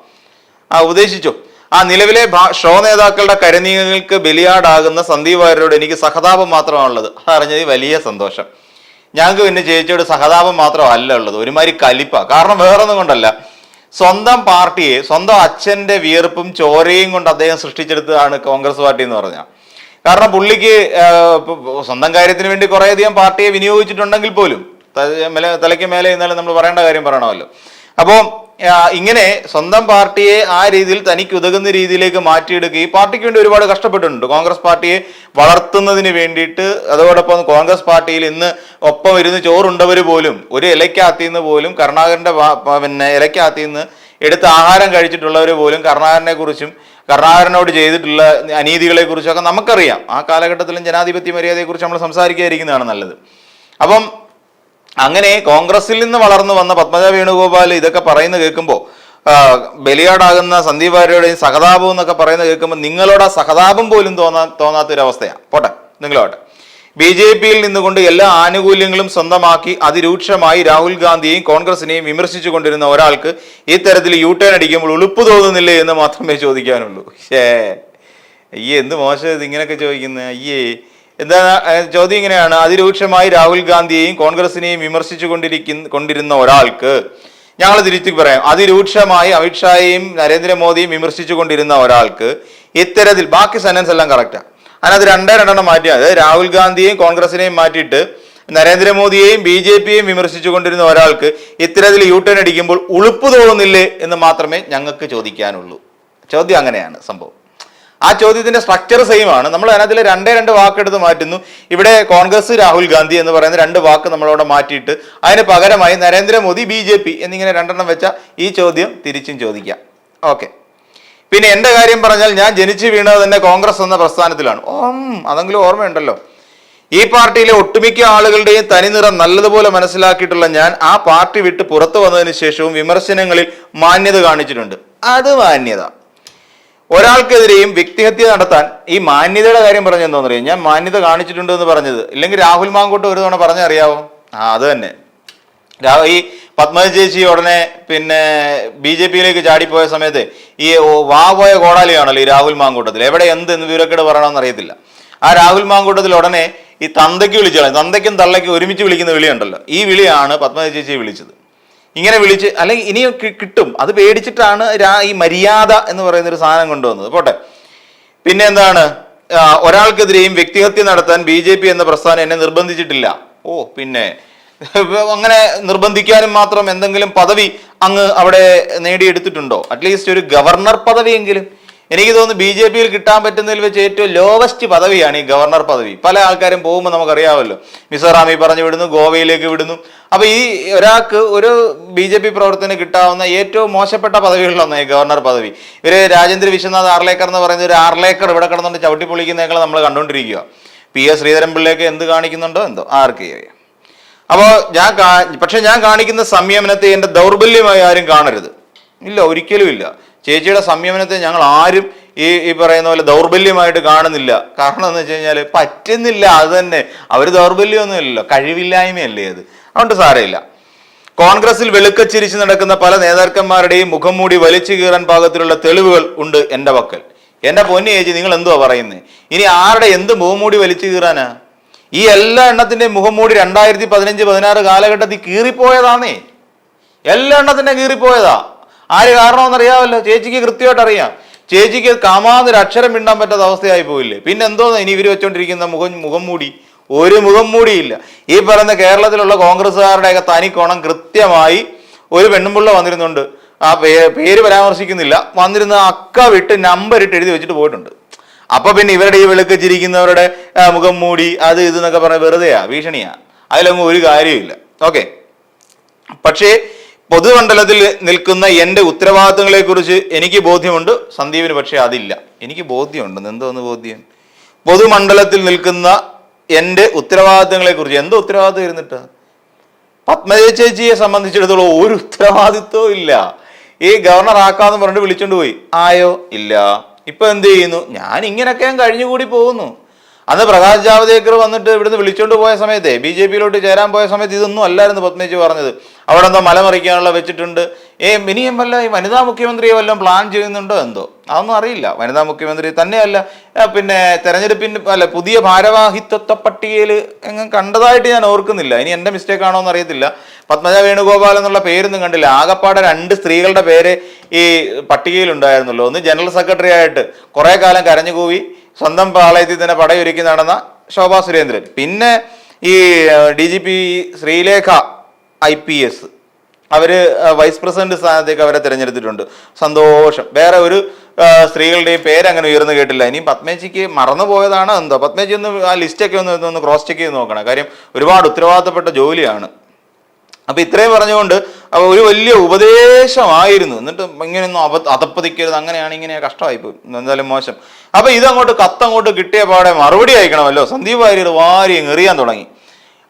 ആ ഉപദേശിച്ചോ? ആ നിലവിലെ ഷോ നേതാക്കളുടെ കരുനീങ്ങൾക്ക് ബലിയാടാകുന്ന സന്ദീപ് വാര്യരോട് എനിക്ക് സഹതാപം മാത്രമാണുള്ളത് അതറിഞ്ഞത് വലിയ സന്തോഷം. ഞങ്ങൾക്ക് പിന്നെ ചേച്ചിയോട് സഹതാപം മാത്രമല്ല ഉള്ളത്. ഒരുമാതിരി കലിപ്പ. കാരണം വേറൊന്നും കൊണ്ടല്ല. സ്വന്തം പാർട്ടിയെ സ്വന്തം അച്ഛന്റെ വിയർപ്പും ചോരയും കൊണ്ട് അദ്ദേഹം സൃഷ്ടിച്ചെടുത്തതാണ് കോൺഗ്രസ് പാർട്ടി എന്ന് പറഞ്ഞാൽ കാരണം പുള്ളിക്ക് സ്വന്തം കാര്യത്തിന് വേണ്ടി കുറേയധികം പാർട്ടിയെ വിനിയോഗിച്ചിട്ടുണ്ടെങ്കിൽ പോലും തലയ്ക്ക് മേലെ എന്നാലും നമ്മൾ പറയേണ്ട കാര്യം പറയണമല്ലോ. അപ്പോൾ ഇങ്ങനെ സ്വന്തം പാർട്ടിയെ ആ രീതിയിൽ തനിക്ക് ഉതകുന്ന രീതിയിലേക്ക് മാറ്റിയെടുക്കുകയും പാർട്ടിക്ക് വേണ്ടി ഒരുപാട് കഷ്ടപ്പെട്ടിട്ടുണ്ട്. കോൺഗ്രസ് പാർട്ടിയെ വളർത്തുന്നതിന് വേണ്ടിയിട്ട് അതോടൊപ്പം കോൺഗ്രസ് പാർട്ടിയിൽ ഇന്ന് ഒപ്പം ഇരുന്ന് ചോറുണ്ടവർ പോലും ഒരു ഇലയ്ക്കകത്തു നിന്ന് പോലും കരുണാകരന്റെ പിന്നെ ഇലയ്ക്കകത്തു നിന്ന് എടുത്ത് ആഹാരം കഴിച്ചിട്ടുള്ളവർ പോലും കർണാകരനെ കുറിച്ചും കർണാകരനോട് ചെയ്തിട്ടുള്ള അനീതികളെ ഒക്കെ നമുക്കറിയാം. ആ കാലഘട്ടത്തിലും ജനാധിപത്യ മര്യാദയെക്കുറിച്ച് നമ്മൾ സംസാരിക്കാതിരിക്കുന്നതാണ് നല്ലത്. അപ്പം അങ്ങനെ കോൺഗ്രസിൽ നിന്ന് വളർന്നു വന്ന പത്മജ വേണുഗോപാൽ ഇതൊക്കെ പറയുന്നത് കേൾക്കുമ്പോൾ ബലിയാടാകുന്ന സന്ദീപ് വാര്യയുടെയും സഹതാപം എന്നൊക്കെ പറയുന്നത് കേൾക്കുമ്പോൾ നിങ്ങളോട് ആ സഹതാപം പോലും തോന്നാ തോന്നാത്തൊരവസ്ഥയാണ് പോട്ടെ നിങ്ങളോട്ടെ. ബി ജെ പിയിൽ നിന്നുകൊണ്ട് എല്ലാ ആനുകൂല്യങ്ങളും സ്വന്തമാക്കി അതിരൂക്ഷമായി രാഹുൽ ഗാന്ധിയെയും കോൺഗ്രസിനെയും വിമർശിച്ചു കൊണ്ടിരുന്ന ഒരാൾക്ക് ഈ തരത്തിൽ യു ടേൺ അടിക്കുമ്പോൾ ഉളുപ്പ് തോന്നുന്നില്ലേ എന്ന് മാത്രമേ ചോദിക്കാനുള്ളൂ. ഷേ അയ്യേ എന്ത് മോശം ഇത് ഇങ്ങനെയൊക്കെ ചോദിക്കുന്നത് അയ്യേ. എന്താ ചോദ്യം ഇങ്ങനെയാണ്. അതിരൂക്ഷമായി രാഹുൽ ഗാന്ധിയെയും കോൺഗ്രസിനെയും വിമർശിച്ചു കൊണ്ടിരിക്കുന്ന കൊണ്ടിരുന്ന ഒരാൾക്ക് ഞങ്ങൾ തിരുത്തി പറയാം. അതിരൂക്ഷമായി അമിത്ഷായെയും നരേന്ദ്രമോദിയും വിമർശിച്ചു കൊണ്ടിരുന്ന ഒരാൾക്ക് ഇത്തരത്തിൽ ബാക്കി സെന്റൻസ് എല്ലാം കറക്റ്റാണ് അതിനകത്ത് രണ്ടേ രണ്ടെണ്ണം മാറ്റിയാൽ അതായത് രാഹുൽ ഗാന്ധിയെയും കോൺഗ്രസിനെയും മാറ്റിയിട്ട് നരേന്ദ്രമോദിയെയും ബി ജെ പിയെയും വിമർശിച്ചു കൊണ്ടിരുന്ന ഒരാൾക്ക് ഇത്തരത്തിൽ യു ടേൺ അടിക്കുമ്പോൾ ഉളുപ്പ് തോന്നുന്നില്ലേ എന്ന് മാത്രമേ ഞങ്ങൾക്ക് ചോദിക്കാനുള്ളൂ. ചോദ്യം അങ്ങനെയാണ് സംഭവം. ആ ചോദ്യത്തിന്റെ സ്ട്രക്ചർ സെയിം ആണ്. നമ്മൾ അതിനകത്തിൽ രണ്ടേ രണ്ട് വാക്കെടുത്ത് മാറ്റുന്നു. ഇവിടെ കോൺഗ്രസ് രാഹുൽ ഗാന്ധി എന്ന് പറയുന്ന രണ്ട് വാക്ക് നമ്മളവിടെ മാറ്റിയിട്ട് അതിന് പകരമായി നരേന്ദ്രമോദി ബി ജെ പി എന്നിങ്ങനെ രണ്ടെണ്ണം വെച്ച ഈ ചോദ്യം തിരിച്ചും ചോദിക്കാം. ഓക്കെ പിന്നെ എന്റെ കാര്യം പറഞ്ഞാൽ ഞാൻ ജനിച്ചു വീണത് തന്നെ കോൺഗ്രസ് എന്ന പ്രസ്ഥാനത്തിലാണ്. ഓം അതെങ്കിലും ഓർമ്മയുണ്ടല്ലോ. ഈ പാർട്ടിയിലെ ഒട്ടുമിക്ക ആളുകളുടെയും തനിനിറം നല്ലതുപോലെ മനസ്സിലാക്കിയിട്ടുള്ള ഞാൻ ആ പാർട്ടി വിട്ട് പുറത്തു വന്നതിന് ശേഷവും വിമർശനങ്ങളിൽ മാന്യത കാണിച്ചിട്ടുണ്ട്. അത് മാന്യത. ഒരാൾക്കെതിരെയും വ്യക്തിഹത്യ നടത്താൻ ഈ മാന്യതയുടെ കാര്യം പറഞ്ഞു പറഞ്ഞ എന്തോന്നറിയാം ഞാൻ മാന്യത കാണിച്ചിട്ടുണ്ട് എന്ന് പറഞ്ഞത്. ഇല്ലെങ്കിൽ രാഹുൽ മാങ്കോട്ട് ഒരു തവണ പറഞ്ഞറിയാവോ ആ അത് തന്നെ. ഈ പത്മജ ചേച്ചി ഉടനെ പിന്നെ ബി ജെ പിയിലേക്ക് ചാടിപ്പോയ സമയത്ത് ഈ വാ പോയ കോടാലിയാണല്ലോ ഈ രാഹുൽ മാങ്കൂട്ടത്തിൽ. എവിടെ എന്ത് എന്ന് വിവരക്കേട് പറയണമെന്ന് അറിയത്തില്ല. ആ രാഹുൽ മാങ്കൂട്ടത്തിൽ ഉടനെ ഈ തന്തയ്ക്ക് വിളിച്ചു തന്തയ്ക്കും തള്ളയ്ക്കും ഒരുമിച്ച് വിളിക്കുന്ന വിളിയുണ്ടല്ലോ. ഈ വിളിയാണ് പത്മജ ചേച്ചിയെ വിളിച്ചത്. ഇങ്ങനെ വിളിച്ച് അല്ലെങ്കിൽ ഇനിയും കിട്ടും. അത് പേടിച്ചിട്ടാണ് ഈ മര്യാദ എന്ന് പറയുന്ന ഒരു സാധനം കൊണ്ടുവന്നത്. പോട്ടെ. പിന്നെ എന്താണ്? ഒരാൾക്കെതിരെയും വ്യക്തിഹത്യ നടത്താൻ ബി ജെ പി എന്ന പ്രസ്ഥാനം എന്നെ നിർബന്ധിച്ചിട്ടില്ല. ഓ പിന്നെ. അങ്ങനെ നിർബന്ധിക്കാനും മാത്രം എന്തെങ്കിലും പദവി അങ്ങ് അവിടെ നേടിയെടുത്തിട്ടുണ്ടോ? അറ്റ്ലീസ്റ്റ് ഒരു ഗവർണർ പദവിയെങ്കിലും. എനിക്ക് തോന്നുന്നു ബി ജെ പിയിൽ കിട്ടാൻ പറ്റുന്നതിൽ വെച്ച് ഏറ്റവും ലോവസ്റ്റ് പദവിയാണ് ഈ ഗവർണർ പദവി. പല ആൾക്കാരും പോകുമ്പോൾ നമുക്കറിയാമല്ലോ മിസോറാമിൽ പറഞ്ഞു വിടുന്നു ഗോവയിലേക്ക് വിടുന്നു. അപ്പൊ ഈ ഒരാൾക്ക് ഒരു ബി ജെ പി പ്രവർത്തനം കിട്ടാവുന്ന ഏറ്റവും മോശപ്പെട്ട പദവികളിലൊന്നാണ് ഈ ഗവർണർ പദവി. ഇവർ രാജേന്ദ്ര വിശ്വനാഥ് ആർലേക്കർ എന്ന് പറയുന്ന ഒരു ആർലേക്കർ ഇവിടെ കിടന്നുകൊണ്ട് ചവിട്ടി നമ്മൾ കണ്ടുകൊണ്ടിരിക്കുക പി എസ് ശ്രീധരൻപിള്ളയൊക്കെ എന്ത് കാണിക്കുന്നുണ്ടോ എന്തോ? ആർക്ക് അപ്പോൾ ഞാൻ പക്ഷെ ഞാൻ കാണിക്കുന്ന സംയമനത്തെ എന്റെ ദൗർബല്യമായി ആരും കാണരുത്. ഇല്ല ഒരിക്കലും ഇല്ല. ചേച്ചിയുടെ സംയമനത്തെ ഞങ്ങൾ ആരും ഈ ഈ പറയുന്ന പോലെ ദൗർബല്യമായിട്ട് കാണുന്നില്ല. കാരണം എന്ന് വെച്ച് കഴിഞ്ഞാൽ പറ്റുന്നില്ല അത് തന്നെ. അവർ ദൗർബല്യമൊന്നും ഇല്ലല്ലോ. കഴിവില്ലായ്മയല്ലേ അത്. അതുകൊണ്ട് സാരമില്ല. കോൺഗ്രസിൽ വെളുക്കച്ചിരിച്ച് നടക്കുന്ന പല നേതാക്കന്മാരുടെയും മുഖം മൂടി വലിച്ചു കീറാൻ പാകത്തിലുള്ള തെളിവുകൾ ഉണ്ട് എന്റെ പക്കൽ. എന്റെ പൊന്നി ചേച്ചി നിങ്ങൾ എന്തുവാ പറയുന്നത് ഇനി ആരുടെ എന്ത് മുഖം മൂടി വലിച്ചു കീറാനാ? ഈ എല്ലാ എണ്ണത്തിന്റെ മുഖം മൂടി രണ്ടായിരത്തി പതിനഞ്ച് പതിനാറ് കാലഘട്ടത്തിൽ കീറിപ്പോയതാന്നേ. എല്ലാ എണ്ണത്തിന്റെ കീറിപ്പോയതാ. ആര് കാരണമെന്ന് അറിയാമല്ലോ? ചേച്ചിക്ക് കൃത്യമായിട്ട് അറിയാം. ചേച്ചിക്ക് കാമാതൊരു അക്ഷരം മിണ്ടാൻ പറ്റാത്ത അവസ്ഥയായി പോയില്ലേ? പിന്നെ എന്തോന്ന് ഇനി ഇവർ വെച്ചോണ്ടിരിക്കുന്ന മുഖം മുഖം മൂടി? ഒരു മുഖം മൂടിയില്ല. ഈ പറയുന്ന കേരളത്തിലുള്ള കോൺഗ്രസ്സുകാരുടെയൊക്കെ തനിക്കോണം കോണം കൃത്യമായി ഒരു പെണ്ണുമ്പിള്ള വന്നിരുന്നുണ്ട്. ആ പേര് പരാമർശിക്കുന്നില്ല. വന്നിരുന്ന അക്ക വിട്ട് നമ്പർ ഇട്ട് എഴുതി വെച്ചിട്ട് പോയിട്ടുണ്ട്. അപ്പൊ പിന്നെ ഇവരുടെ ഈ വെളുക്കച്ചിരിക്കുന്നവരുടെ മുഖം മൂടി അത് ഇത് എന്നൊക്കെ പറഞ്ഞ വെറുതെയാ ഭീഷണിയാ. അതിലൊന്നും ഒരു കാര്യമില്ല ഓക്കെ. പക്ഷേ പൊതുമണ്ഡലത്തിൽ നിൽക്കുന്ന എന്റെ ഉത്തരവാദിത്തങ്ങളെ കുറിച്ച് എനിക്ക് ബോധ്യമുണ്ട്. സന്ദീപിന് പക്ഷേ അതില്ല. എനിക്ക് ബോധ്യമുണ്ട്. എന്തോന്ന് ബോധ്യം? പൊതുമണ്ഡലത്തിൽ നിൽക്കുന്ന എന്റെ ഉത്തരവാദിത്തങ്ങളെ കുറിച്ച് എന്തോ ഉത്തരവാദിത്തം ഇരുന്നിട്ട്? പത്മജ ചേച്ചിയെ സംബന്ധിച്ചിടത്തോളം ഒരു ഉത്തരവാദിത്വവും ഇല്ല. ഈ ഗവർണർ ആക്കാന്ന് പറഞ്ഞിട്ട് വിളിച്ചോണ്ട് പോയി. ആയോ? ഇല്ല. ഇപ്പൊ എന്ത് ചെയ്യുന്നു? ഞാൻ ഇങ്ങനൊക്കെ ഞാൻ കഴിഞ്ഞുകൂടി പോകുന്നു. അന്ന് പ്രകാശ് ജാവദേക്കർ വന്നിട്ട് ഇവിടുന്ന് വിളിച്ചുകൊണ്ട് പോയ സമയത്തെ ബി ജെ പിയിലോട്ട് ചേരാൻ പോയ സമയത്ത് ഇതൊന്നും അല്ലായിരുന്നു പത്മജി പറഞ്ഞത്. അവിടെ എന്തോ മലമറിക്കാനുള്ള വെച്ചിട്ടുണ്ട്. ഏ ഇനിയും വല്ല ഈ വനിതാ മുഖ്യമന്ത്രിയെ വല്ലതും പ്ലാൻ ചെയ്യുന്നുണ്ടോ എന്തോ? അതൊന്നും അറിയില്ല. വനിതാ മുഖ്യമന്ത്രി തന്നെയല്ല. പിന്നെ തെരഞ്ഞെടുപ്പിന് അല്ല പുതിയ ഭാരവാഹിത്വ പട്ടികയിൽ എങ്ങും കണ്ടതായിട്ട് ഞാൻ ഓർക്കുന്നില്ല. ഇനി എന്റെ മിസ്റ്റേക്ക് ആണോ എന്ന് അറിയത്തില്ല. പത്മജ വേണുഗോപാൽ എന്നുള്ള പേരൊന്നും കണ്ടില്ല. ആകപ്പാടെ രണ്ട് സ്ത്രീകളുടെ പേര് ഈ പട്ടികയിൽ ഉണ്ടായിരുന്നുള്ളൂ ഒന്ന് ജനറൽ സെക്രട്ടറി ആയിട്ട് കുറേ കാലം കരഞ്ഞുകൂവി. സ്വന്തം പാളയത്തിൽ തന്നെ പടയൊരുക്കി നടന്ന ശോഭാ സുരേന്ദ്രൻ. പിന്നെ ഈ D G P Sreelekha I P S our vice president സ്ഥാനത്തേക്ക് അവരെ തിരഞ്ഞെടുത്തിട്ടുണ്ട്. സന്തോഷം. വേറെ ഒരു സ്ത്രീകളുടെയും പേര് അങ്ങനെ ഉയർന്നു കേട്ടില്ല. ഇനിയും പത്മേജിക്ക് മറന്നു പോയതാണ് എന്തോ? പത്മേജി ഒന്ന് ആ ലിസ്റ്റൊക്കെ ഒന്ന് ഒന്ന് ക്രോസ് ചെക്ക് ചെയ്ത് നോക്കണം. കാര്യം ഒരുപാട് ഉത്തരവാദിത്തപ്പെട്ട ജോലിയാണ്. അപ്പൊ ഇത്രയും പറഞ്ഞുകൊണ്ട് ഒരു വലിയ ഉപദേശമായിരുന്നു. എന്നിട്ട് ഇങ്ങനെയൊന്നും അപ അതപ്പതിക്കരുത്. അങ്ങനെയാണ് ഇങ്ങനെ കഷ്ടമായി പോയി. എന്തായാലും മോശം. അപ്പൊ ഇതങ്ങോട്ട് കത്തങ്ങോട്ട് കിട്ടിയ പാടെ മറുപടി അയക്കണമല്ലോ. സന്ദീപ് വാര്യർ വാരി എറിയാൻ തുടങ്ങി.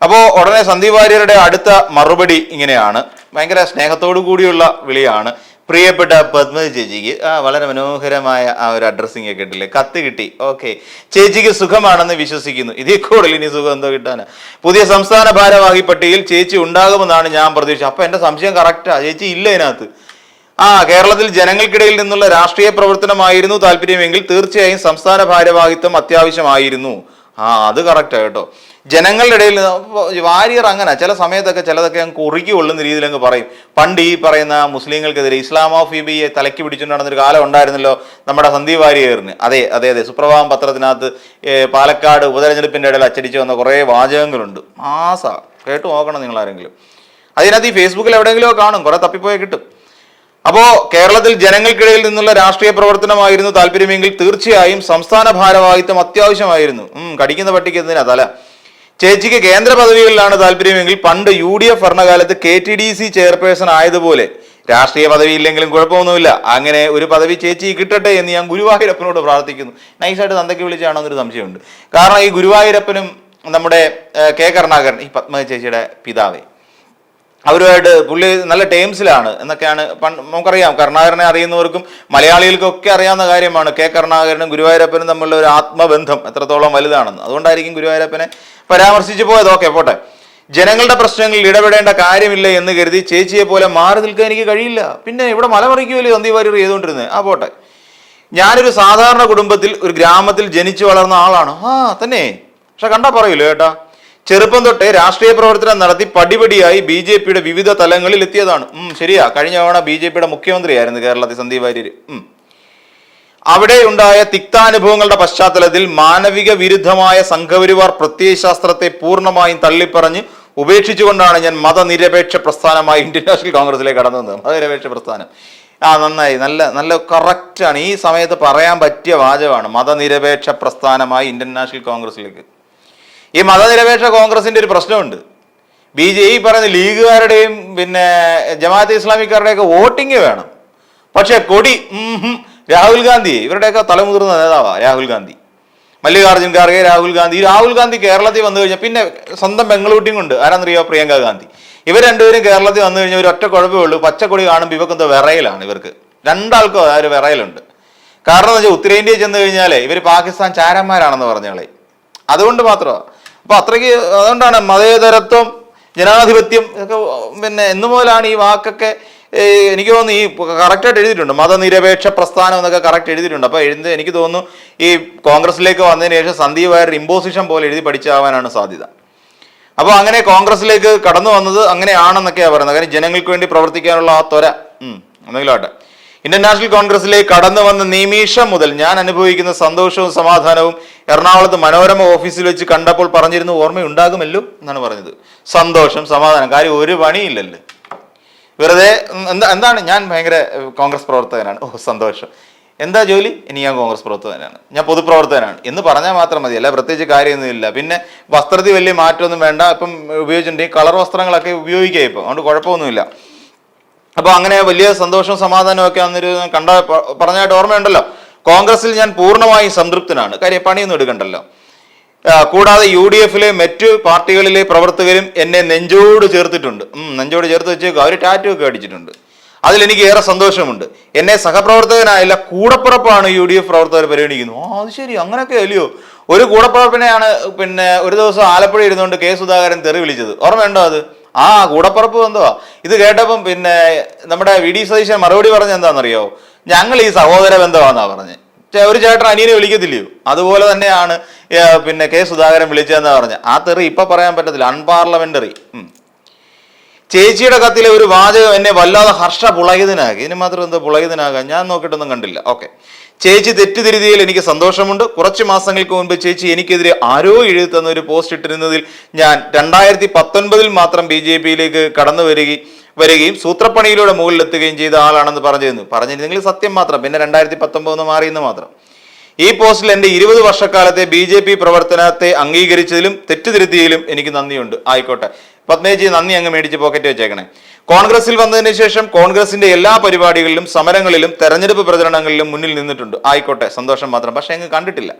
അപ്പോൾ ഉടനെ സന്ദീപ് വാര്യരുടെ അടുത്ത മറുപടി ഇങ്ങനെയാണ്. ഭയങ്കര സ്നേഹത്തോടു കൂടിയുള്ള വിളിയാണ്. പ്രിയപ്പെട്ട പത്മജ ചേച്ചിക്ക് ആ വളരെ മനോഹരമായ ആ ഒരു അഡ്രസ്സിംഗ് ഒക്കെ കിട്ടില്ലേ കത്ത് കിട്ടി. ഓക്കെ ചേച്ചിക്ക് സുഖമാണെന്ന് വിശ്വസിക്കുന്നു. ഇതിൽ കൂടുതൽ ഇനി സുഖം എന്തോ കിട്ടാനാ. പുതിയ സംസ്ഥാന ഭാരവാഹി പട്ടികയിൽ ചേച്ചി ഉണ്ടാകുമെന്നാണ് ഞാൻ പ്രതീക്ഷിച്ചത് അപ്പൊ എന്റെ സംശയം കറക്റ്റാ ചേച്ചി ഇല്ല ഇതിനകത്ത്. ആ കേരളത്തിൽ ജനങ്ങൾക്കിടയിൽ നിന്നുള്ള രാഷ്ട്രീയ പ്രവർത്തനമായിരുന്നു താല്പര്യമെങ്കിൽ തീർച്ചയായും സംസ്ഥാന ഭാരവാഹിത്വം അത്യാവശ്യമായിരുന്നു. ആ അത് കറക്റ്റാണ് കേട്ടോ. ജനങ്ങളുടെ ഇടയിൽ വാരിയർ അങ്ങനെ ചില സമയത്തൊക്കെ ചിലതൊക്കെ അങ്ങ് കുറുക്കി കൊള്ളുന്ന രീതിയിൽ അങ്ങ് പറയും. പണ്ട് ഈ പറയുന്ന മുസ്ലിങ്ങൾക്കെതിരെ ഇസ്ലാമോഫീബിയെ തലക്കി പിടിച്ചുകൊണ്ട് നടന്നൊരു കാലം ഉണ്ടായിരുന്നല്ലോ നമ്മുടെ സന്ദീപ് വാരിയറിന്. അതെ അതെ അതെ സുപ്രഭാതം പത്രത്തിനകത്ത് പാലക്കാട് ഉപതെരഞ്ഞെടുപ്പിന്റെ ഇടയിൽ അച്ചടിച്ച് വന്ന കുറേ വാചകങ്ങളുണ്ട്. മാസ കേട്ടു നോക്കണം നിങ്ങൾ ആരെങ്കിലും അതിനകത്ത് ഈ ഫേസ്ബുക്കിൽ എവിടെയെങ്കിലും കാണും കുറെ തപ്പിപ്പോയി കിട്ടും. അപ്പോ കേരളത്തിൽ ജനങ്ങൾക്കിടയിൽ നിന്നുള്ള രാഷ്ട്രീയ പ്രവർത്തനമായിരുന്നു താല്പര്യമെങ്കിൽ തീർച്ചയായും സംസ്ഥാന ഭാരവാഹിത്വം അത്യാവശ്യമായിരുന്നു. കടിക്കുന്ന പട്ടിക്ക് എന്തിനാ തല? ചേച്ചിക്ക് കേന്ദ്ര പദവികളിലാണ് താല്പര്യമെങ്കിൽ പണ്ട് യു ഡി എഫ് ഭരണകാലത്ത് K T D C chairperson ആയതുപോലെ രാഷ്ട്രീയ പദവി ഇല്ലെങ്കിലും കുഴപ്പമൊന്നുമില്ല. അങ്ങനെ ഒരു പദവി ചേച്ചി കിട്ടട്ടെ എന്ന് ഞാൻ ഗുരുവായൂരപ്പനോട് പ്രാർത്ഥിക്കുന്നു. നൈസായിട്ട് തന്തയ്ക്ക് വിളിച്ചാണോ എന്നൊരു സംശയമുണ്ട്. കാരണം ഈ ഗുരുവായൂരപ്പനും നമ്മുടെ കെ കരുണാകരൻ ഈ പത്മ ചേച്ചിയുടെ പിതാവേ അവരുമായിട്ട് പുള്ളി നല്ല ടേംസിലാണ് എന്നൊക്കെയാണ് നമുക്കറിയാം. കരുണാകരനെ അറിയുന്നവർക്കും മലയാളികൾക്കൊക്കെ അറിയാവുന്ന കാര്യമാണ്. കെ കരുണാകരനും ഗുരുവായൂരപ്പനും തമ്മിലുള്ള ഒരു ആത്മബന്ധം എത്രത്തോളം വലുതാണെന്ന്. അതുകൊണ്ടായിരിക്കും ഗുരുവായൂരപ്പനെ പരാമർശിച്ച് പോയത്. ഓക്കെ പോട്ടെ. ജനങ്ങളുടെ പ്രശ്നങ്ങളിൽ ഇടപെടേണ്ട കാര്യമില്ല എന്ന് കരുതി ചേച്ചിയെ പോലെ മാറി നിൽക്കാൻ എനിക്ക് കഴിയില്ല. പിന്നെ ഇവിടെ മലമറിക്കുമല്ലോ വാര്യർ ചെയ്തുകൊണ്ടിരുന്നത് ആ പോട്ടെ. ഞാനൊരു സാധാരണ കുടുംബത്തിൽ ഒരു ഗ്രാമത്തിൽ ജനിച്ചു വളർന്ന ആളാണ്. ആ തന്നെ. പക്ഷെ കണ്ടാ പറയൂലോ ഏട്ടാ? ചെറുപ്പം തൊട്ടേ രാഷ്ട്രീയ പ്രവർത്തനം നടത്തി പടിപടിയായി ബി ജെ പിയുടെ വിവിധ തലങ്ങളിൽ എത്തിയതാണ്. ഉം ശരിയാ. കഴിഞ്ഞ തവണ ബി ജെ പിയുടെ മുഖ്യമന്ത്രിയായിരുന്നു കേരളത്തിൽ സന്ദീപ് വാര്യർ ഉം. അവിടെ ഉണ്ടായ തിക്താനുഭവങ്ങളുടെ പശ്ചാത്തലത്തിൽ മാനവിക വിരുദ്ധമായ സംഘപരിവാർ പ്രത്യയശാസ്ത്രത്തെ പൂർണമായും തള്ളിപ്പറഞ്ഞ് ഉപേക്ഷിച്ചുകൊണ്ടാണ് ഞാൻ മതനിരപേക്ഷ പ്രസ്ഥാനമായി ഇന്ത്യൻ നാഷണൽ കോൺഗ്രസിലേക്ക് കടന്നു വന്നത് മതനിരപേക്ഷ പ്രസ്ഥാനം. ആ നന്നായി. നല്ല നല്ല കറക്റ്റാണ് ഈ സമയത്ത് പറയാൻ പറ്റിയ വാചകമാണ് മതനിരപേക്ഷ പ്രസ്ഥാനമായി ഇന്ത്യൻ നാഷണൽ കോൺഗ്രസിലേക്ക്. ഈ മതനിരപേക്ഷ കോൺഗ്രസിന്റെ ഒരു പ്രശ്നമുണ്ട്. ബി ജെ ഈ പറയുന്ന ലീഗുകാരുടെയും പിന്നെ ജമാഅത്ത് ഇസ്ലാമിക്കാരുടെയൊക്കെ വോട്ടിംഗ് വേണം. പക്ഷെ കൊടി രാഹുൽ ഗാന്ധി ഇവരുടെയൊക്കെ തലമുതിർന്ന നേതാവാണ് രാഹുൽ ഗാന്ധി. മല്ലികാർജുൻ ഖാർഗെ രാഹുൽ ഗാന്ധി. രാഹുൽ ഗാന്ധി കേരളത്തിൽ വന്നു കഴിഞ്ഞാൽ പിന്നെ സ്വന്തം ബംഗളൂട്ടിയും കൊണ്ട് ആരാന്നറിയോ? പ്രിയങ്ക ഗാന്ധി. ഇവർ രണ്ടുപേരും കേരളത്തിൽ വന്നു കഴിഞ്ഞാൽ ഒരു ഒറ്റ കുഴപ്പമേ ഉള്ളൂ. പച്ചക്കൊടി കാണുമ്പോൾ ഇവർക്ക് എന്തോ വിറയലാണ് ഇവർക്ക്. രണ്ടാൾക്കും ആ ഒരു വിറയലുണ്ട്. കാരണം എന്ന് വെച്ചാൽ ഉത്തരേന്ത്യയിൽ ചെന്ന് കഴിഞ്ഞാൽ ഇവർ പാകിസ്ഥാൻ ചാരന്മാരാണെന്ന് പറഞ്ഞോളെ അതുകൊണ്ട് മാത്രമാണ് അപ്പൊ അത്രയ്ക്ക് അതുകൊണ്ടാണ് മതേതരത്വം ജനാധിപത്യം ഒക്കെ പിന്നെ എന്നു മുതലാണ് ഈ വാക്കൊക്കെ എനിക്ക് തോന്നുന്നു ഈ കറക്റ്റായിട്ട് എഴുതിയിട്ടുണ്ട്. മതനിരപേക്ഷ പ്രസ്ഥാനം എന്നൊക്കെ കറക്റ്റ് എഴുതിയിട്ടുണ്ട്. അപ്പോൾ എഴുതി എനിക്ക് തോന്നുന്നു ഈ കോൺഗ്രസിലേക്ക് വന്നതിന് ശേഷം സന്ദീപ് വാര്യർ ഇമ്പോസിഷൻ പോലെ എഴുതി പഠിച്ചാവാനാണ് സാധ്യത. അപ്പോൾ അങ്ങനെ കോൺഗ്രസിലേക്ക് കടന്നു വന്നത് അങ്ങനെയാണെന്നൊക്കെയാണ് പറയുന്നത്. കാര്യം ജനങ്ങൾക്ക് വേണ്ടി പ്രവർത്തിക്കാനുള്ള ആ ത്വര. എന്തെങ്കിലും ആട്ടെ ഇന്ത്യൻ നാഷണൽ കോൺഗ്രസിലേക്ക് കടന്നു വന്ന നിമിഷം മുതൽ ഞാൻ അനുഭവിക്കുന്ന സന്തോഷവും സമാധാനവും എറണാകുളത്ത് മനോരമ ഓഫീസിൽ വെച്ച് കണ്ടപ്പോൾ പറഞ്ഞിരുന്നു ഓർമ്മയുണ്ടാകുമല്ലോ എന്നാണ് പറഞ്ഞത്. സന്തോഷം സമാധാനം. കാര്യം ഒരു പണിയില്ലല്ലോ. വെറുതെ എന്താ എന്താണ്? ഞാൻ ഭയങ്കര കോൺഗ്രസ് പ്രവർത്തകനാണ്. ഓ സന്തോഷം. എന്താ ജോലി? ഇനി ഞാൻ കോൺഗ്രസ് പ്രവർത്തകനാണ്. ഞാൻ പൊതുപ്രവർത്തകനാണ്. എന്ന് പറഞ്ഞാൽ മാത്രം മതി. അല്ല പ്രത്യേകിച്ച് കാര്യമൊന്നുമില്ല. പിന്നെ വസ്ത്രത്തിൽ വലിയ മാറ്റമൊന്നും വേണ്ട. ഇപ്പം ഉപയോഗിച്ചിട്ടുണ്ടെങ്കിൽ കളർ വസ്ത്രങ്ങളൊക്കെ ഉപയോഗിക്കുക ഇപ്പം. അതുകൊണ്ട് കുഴപ്പമൊന്നുമില്ല. അപ്പൊ അങ്ങനെ വലിയ സന്തോഷവും സമാധാനവും ഒക്കെ അന്നൊരു കണ്ട പറഞ്ഞായിട്ട് ഓർമ്മയുണ്ടല്ലോ. കോൺഗ്രസിൽ ഞാൻ പൂർണമായും സംതൃപ്തനാണ്. കാര്യം പണിയൊന്നും എടുക്കണ്ടല്ലോ. കൂടാതെ യു ഡി എഫിലെ മറ്റു പാർട്ടികളിലെ പ്രവർത്തകരും എന്നെ നെഞ്ചോട് ചേർത്തിട്ടുണ്ട്. നെഞ്ചോട് ചേർത്ത് വെച്ചേക്കും. അവർ ടാറ്റു ഒക്കെ അടിച്ചിട്ടുണ്ട്. അതിൽ എനിക്ക് ഏറെ സന്തോഷമുണ്ട്. എന്നെ സഹപ്രവർത്തകനായല്ല കൂടപ്പുറപ്പാണ് യു ഡി എഫ് പ്രവർത്തകർ പരിഗണിക്കുന്നു. ആ അത് ശരി. അങ്ങനെയൊക്കെ അല്ലയോ? ഒരു കൂടപ്പുറപ്പിനെയാണ് പിന്നെ ഒരു ദിവസം ആലപ്പുഴ ഇരുന്നുകൊണ്ട് കെ സുധാകരൻ തെറി വിളിച്ചത്. ഓർമ്മയുണ്ടോ അത്? ആ കൂടപ്പുറപ്പ് എന്തുവാ ഇത് കേട്ടപ്പം പിന്നെ നമ്മുടെ വി ഡി സതീശൻ മറുപടി പറഞ്ഞ എന്താണെന്നറിയോ? ഞങ്ങൾ ഈ സഹോദര ബന്ധമാണെന്നാ പറഞ്ഞത് ഒരു ചേട്ടൻ അനിയനെ വിളിക്കത്തില്ലയോ? അതുപോലെ തന്നെയാണ് പിന്നെ കെ സുധാകരൻ വിളിച്ചതെന്നാ പറഞ്ഞ. ആ തെറി ഇപ്പൊ പറയാൻ പറ്റത്തില്ല. അൺപാർലമെന്ററി. ചേച്ചിയുടെ കത്തിലെ ഒരു വാചകം എന്നെ വല്ലാതെ ഹർഷ പുളകിതനാക്കി ഇതിന് മാത്രം എന്താ പുളകിതനാകാൻ ഞാൻ നോക്കിയിട്ടൊന്നും കണ്ടില്ല. ഓക്കെ. ചേച്ചി തെറ്റുതിരുതിയിൽ എനിക്ക് സന്തോഷമുണ്ട്. കുറച്ച് മാസങ്ങൾക്ക് മുൻപ് ചേച്ചി എനിക്കെതിരെ ആരോ എഴുതി തന്ന ഒരു പോസ്റ്റ് ഇട്ടിരുന്നതിൽ ഞാൻ രണ്ടായിരത്തി പത്തൊൻപതിൽ മാത്രം ബി ജെ പിയിലേക്ക് കടന്നു വരികയും വരികയും സൂത്രപ്പണിയിലൂടെ മുകളിലെത്തുകയും ചെയ്ത ആളാണെന്ന് പറഞ്ഞിരുന്നു. പറഞ്ഞിരുന്നെങ്കിൽ സത്യം മാത്രം. പിന്നെ രണ്ടായിരത്തി പത്തൊമ്പത് മാറിയെന്ന് മാത്രം. ഈ പോസ്റ്റിൽ എന്റെ ഇരുപത് വർഷക്കാലത്തെ ബി ജെ പി പ്രവർത്തനത്തെ അംഗീകരിച്ചതിലും തെറ്റുതിരുത്തിയതിലും എനിക്ക് നന്ദിയുണ്ട്. ആയിക്കോട്ടെ. പത്മേജി നന്ദി അങ്ങ് മേടിച്ച് പോക്കറ്റ് വെച്ചേക്കണേ. കോൺഗ്രസിൽ വന്നതിന് ശേഷം കോൺഗ്രസിന്റെ എല്ലാ പരിപാടികളിലും സമരങ്ങളിലും തെരഞ്ഞെടുപ്പ് പ്രചരണങ്ങളിലും മുന്നിൽ നിന്നിട്ടുണ്ട്. ആയിക്കോട്ടെ സന്തോഷം മാത്രം. പക്ഷെ അങ്ങ് കണ്ടിട്ടില്ല.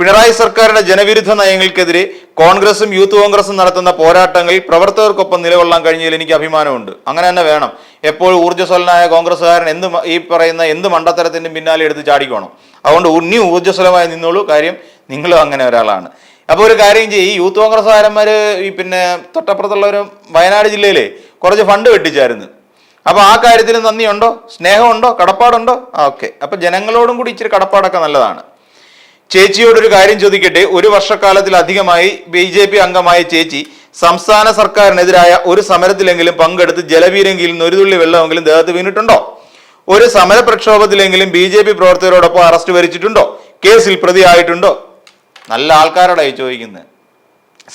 പിണറായി സർക്കാരിന്റെ ജനവിരുദ്ധ നയങ്ങൾക്കെതിരെ കോൺഗ്രസും യൂത്ത് കോൺഗ്രസും നടത്തുന്ന പോരാട്ടങ്ങളിൽ പ്രവർത്തകർക്കൊപ്പം നിലകൊള്ളാൻ കഴിഞ്ഞതിൽ എനിക്ക് അഭിമാനമുണ്ട്. അങ്ങനെ തന്നെ വേണം. എപ്പോഴും ഊർജസ്വലനായ കോൺഗ്രസ്സുകാരൻ എന്ത് ഈ പറയുന്ന എന്ത് മണ്ടത്തരത്തിന്റെ പിന്നാലെ എടുത്ത് ചാടിക്കോണം. അതുകൊണ്ട് ഉണ്ണി ഊർജസ്വലമായി നിന്നോളൂ. കാര്യം നിങ്ങളും അങ്ങനെ ഒരാളാണ്. അപ്പോൾ ഒരു കാര്യം ചെയ്യും. യൂത്ത് കോൺഗ്രസ്സുകാരന്മാർ ഈ പിന്നെ തൊട്ടപ്പുറത്തുള്ളവരും വയനാട് ജില്ലയിലെ കുറച്ച് ഫണ്ട് വെട്ടിച്ചായിരുന്നു. അപ്പോൾ ആ കാര്യത്തിൽ നന്ദിയുണ്ടോ? സ്നേഹമുണ്ടോ? കടപ്പാടുണ്ടോ? ആ ഓക്കെ അപ്പൊ ജനങ്ങളോടും കൂടി ഇച്ചിരി കടപ്പാടൊക്കെ നല്ലതാണ്. ചേച്ചിയോടൊരു കാര്യം ചോദിക്കട്ടെ. ഒരു വർഷക്കാലത്തിലധികമായി ബി ജെ പി അംഗമായ ചേച്ചി സംസ്ഥാന സർക്കാരിനെതിരായ ഒരു സമരത്തിലെങ്കിലും പങ്കെടുത്ത് ജലവീരെങ്കിലും ഒരു തുള്ളി വെള്ളമെങ്കിലും ദേഹത്ത് വീണിട്ടുണ്ടോ? ഒരു സമര പ്രക്ഷോഭത്തിലെങ്കിലും ബി ജെ പി പ്രവർത്തകരോടൊപ്പം അറസ്റ്റ് വരിച്ചിട്ടുണ്ടോ? കേസിൽ പ്രതിയായിട്ടുണ്ടോ? നല്ല ആൾക്കാരോടായി ചോദിക്കുന്നത്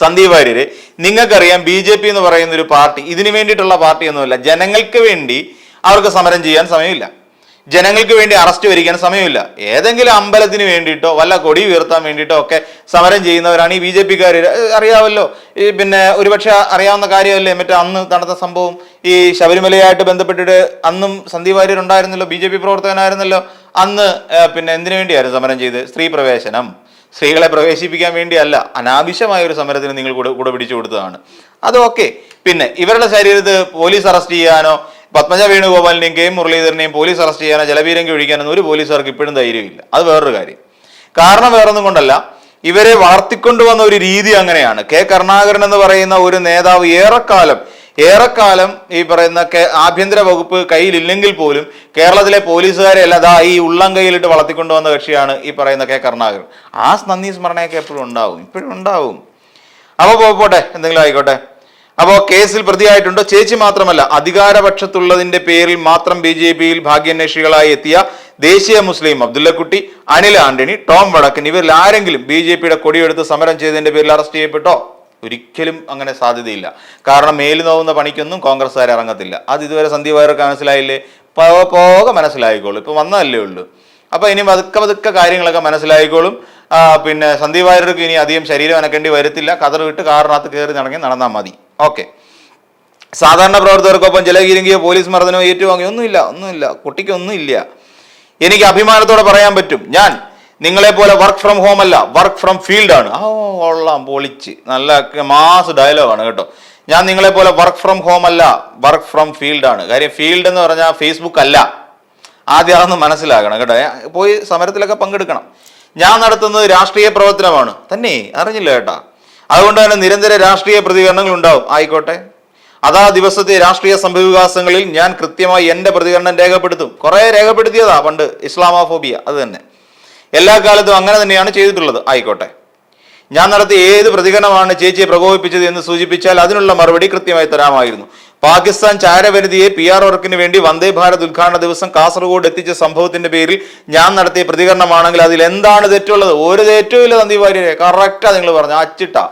സന്ദീപ് വാര്യര് നിങ്ങൾക്കറിയാം ബി ജെ പി എന്ന് പറയുന്ന ഒരു പാർട്ടി ഇതിനു വേണ്ടിയിട്ടുള്ള പാർട്ടി പാർട്ടിയൊന്നുമല്ല. ജനങ്ങൾക്ക് വേണ്ടി അവർക്ക് സമരം ചെയ്യാൻ സമയമില്ല. ജനങ്ങൾക്ക് വേണ്ടി അറസ്റ്റ് വരിക്കാൻ സമയമില്ല. ഏതെങ്കിലും അമ്പലത്തിന് വേണ്ടിയിട്ടോ വല്ല കൊടി ഉയർത്താൻ വേണ്ടിയിട്ടോ ഒക്കെ സമരം ചെയ്യുന്നവരാണ് ഈ ബി ജെ പിക്കാർ അറിയാമല്ലോ ഈ പിന്നെ ഒരുപക്ഷെ അറിയാവുന്ന കാര്യമല്ലേ? മറ്റേ അന്ന് നടന്ന സംഭവം. ഈ ശബരിമലയായിട്ട് ബന്ധപ്പെട്ടിട്ട് അന്നും സന്ദീപ് വാര്യർ ഉണ്ടായിരുന്നല്ലോ ബി ജെ പി പ്രവർത്തകനായിരുന്നല്ലോ. അന്ന് പിന്നെ എന്തിനു വേണ്ടിയായിരുന്നു സമരം ചെയ്ത്? സ്ത്രീ പ്രവേശനം. സ്ത്രീകളെ പ്രവേശിപ്പിക്കാൻ വേണ്ടിയല്ല അനാവശ്യമായ ഒരു സമരത്തിന് നിങ്ങൾ കൂടെ കൂടെ പിടിച്ചു കൊടുത്തതാണ്. അത് ഓക്കെ പിന്നെ ഇവരുടെ ശരീരത്ത് പോലീസ് അറസ്റ്റ് ചെയ്യാനോ പത്മജ വേണുഗോപാലിനെയും കെ മുരളീധരനെയും പോലീസ് അറസ്റ്റ് ചെയ്യാനോ ജലപീരങ്കി ഒഴിക്കാനൊന്നും ഒരു പോലീസുകാർക്ക് ഇപ്പോഴും ധൈര്യമില്ല. അത് വേറൊരു കാര്യം. കാരണം വേറൊന്നും കൊണ്ടല്ല ഇവരെ വളർത്തിക്കൊണ്ടുവന്ന ഒരു രീതി അങ്ങനെയാണ്. കെ കരുണാകരൻ എന്ന് പറയുന്ന ഒരു നേതാവ് ഏറെക്കാലം ഏറെക്കാലം ഈ പറയുന്ന ആഭ്യന്തര വകുപ്പ് കയ്യിലില്ലെങ്കിൽ പോലും കേരളത്തിലെ പോലീസുകാരെ അല്ലാതെ ഈ ഉള്ളം കയ്യിലിട്ട് വളർത്തിക്കൊണ്ടുവന്ന കക്ഷിയാണ് ഈ പറയുന്ന കെ കരുണാകരൻ. ആ നന്ദി സ്മരണയൊക്കെ എപ്പോഴും ഉണ്ടാവും ഇപ്പോഴും ഉണ്ടാവും. അപ്പോൾ പോട്ടെ എന്തെങ്കിലും ആയിക്കോട്ടെ. അപ്പോൾ കേസിൽ പ്രതിയായിട്ടുണ്ടോ? ചേച്ചി മാത്രമല്ല അധികാരപക്ഷത്തുള്ളതിന്റെ പേരിൽ മാത്രം ബി ജെ പിയിൽ ഭാഗ്യാന്വേഷികളായി എത്തിയ ദേശീയ മുസ്ലിം അബ്ദുള്ളക്കുട്ടി അനിൽ ആന്റണി ടോം വടക്കൻ ഇവരിൽ ആരെങ്കിലും ബി ജെ പിയുടെ കൊടിയെടുത്ത് സമരം ചെയ്തതിന്റെ പേരിൽ അറസ്റ്റ് ചെയ്യപ്പെട്ടോ? ഒരിക്കലും അങ്ങനെ സാധ്യതയില്ല. കാരണം മേലു നോവുന്ന പണിക്കൊന്നും കോൺഗ്രസ്സുകാർ ഇറങ്ങത്തില്ല. അത് ഇതുവരെ സന്ദീപ് വാര്യർക്ക് മനസ്സിലായില്ലേ? പോകെ പോകെ മനസ്സിലായിക്കോളും. ഇപ്പം വന്നതല്ലേ ഉള്ളൂ. അപ്പോൾ ഇനി പതുക്കെ പതുക്കെ കാര്യങ്ങളൊക്കെ മനസ്സിലായിക്കോളും. പിന്നെ സന്ദീപ് വാര്യർക്ക് ഇനി അധികം ശരീരം അനക്കേണ്ടി വരത്തില്ല. കതർ വിട്ട് കാറിനകത്ത് കയറി നടങ്ങി നടന്നാൽ മതി. ഓക്കെ. സാധാരണ പ്രവർത്തകർക്കൊപ്പം ജലകീരങ്കിയോ പോലീസ് മർദ്ദനോ ഏറ്റുവാങ്ങിയോ ഒന്നുമില്ല. ഒന്നുമില്ല. കുട്ടിക്കൊന്നുമില്ല എനിക്ക് അഭിമാനത്തോടെ പറയാൻ പറ്റും. ഞാൻ നിങ്ങളെ പോലെ വർക്ക് ഫ്രം ഹോം അല്ല വർക്ക് ഫ്രം ഫീൽഡ് ആണ്. ഓ കൊള്ളാം പൊളിച്ച്. നല്ല മാസ് ഡയലോഗാണ് കേട്ടോ. ഞാൻ നിങ്ങളെ പോലെ വർക്ക് ഫ്രം ഹോം അല്ല വർക്ക് ഫ്രം ഫീൽഡ് ആണ്. കാര്യം ഫീൽഡ് എന്ന് പറഞ്ഞാൽ ഫേസ്ബുക്ക് അല്ല. ആദ്യം അതൊന്ന് മനസ്സിലാക്കണം കേട്ടോ. പോയി സമരത്തിലൊക്കെ പങ്കെടുക്കണം. ഞാൻ നടത്തുന്നത് രാഷ്ട്രീയ പ്രവർത്തനമാണ്. തന്നെ അറിഞ്ഞില്ല കേട്ടാ. അതുകൊണ്ട് തന്നെ നിരന്തര രാഷ്ട്രീയ പ്രതികരണങ്ങൾ ഉണ്ടാവും. ആയിക്കോട്ടെ. അതാ ദിവസത്തെ രാഷ്ട്രീയ സംഭവവികാസങ്ങളിൽ ഞാൻ കൃത്യമായി എന്റെ പ്രതികരണം രേഖപ്പെടുത്തും. കുറെ രേഖപ്പെടുത്തിയതാ പണ്ട് ഇസ്ലാമോഫോബിയ അത് തന്നെ. എല്ലാ കാലത്തും അങ്ങനെ തന്നെയാണ് ചെയ്തിട്ടുള്ളത്. ആയിക്കോട്ടെ. ഞാൻ നടത്തിയ ഏത് പ്രതികരണമാണ് ചേച്ചിയെ പ്രകോപിപ്പിച്ചത് എന്ന് സൂചിപ്പിച്ചാൽ അതിനുള്ള മറുപടി കൃത്യമായി തരാമായിരുന്നു. പാകിസ്ഥാൻ ചാരവരുതിയെ പി ആർ വർക്കിന് വേണ്ടി വന്ദേ ഭാരത് ഉദ്ഘാടന ദിവസം കാസർഗോഡ് എത്തിച്ച സംഭവത്തിന്റെ പേരിൽ ഞാൻ നടത്തിയ പ്രതികരണമാണെങ്കിൽ അതിൽ എന്താണ് തെറ്റുള്ളത്? ഒരു തെറ്റും ഇല്ല സന്ദീപ് വാര്യരെ. കറക്റ്റാ നിങ്ങൾ പറഞ്ഞു അച്ചിട്ടാ.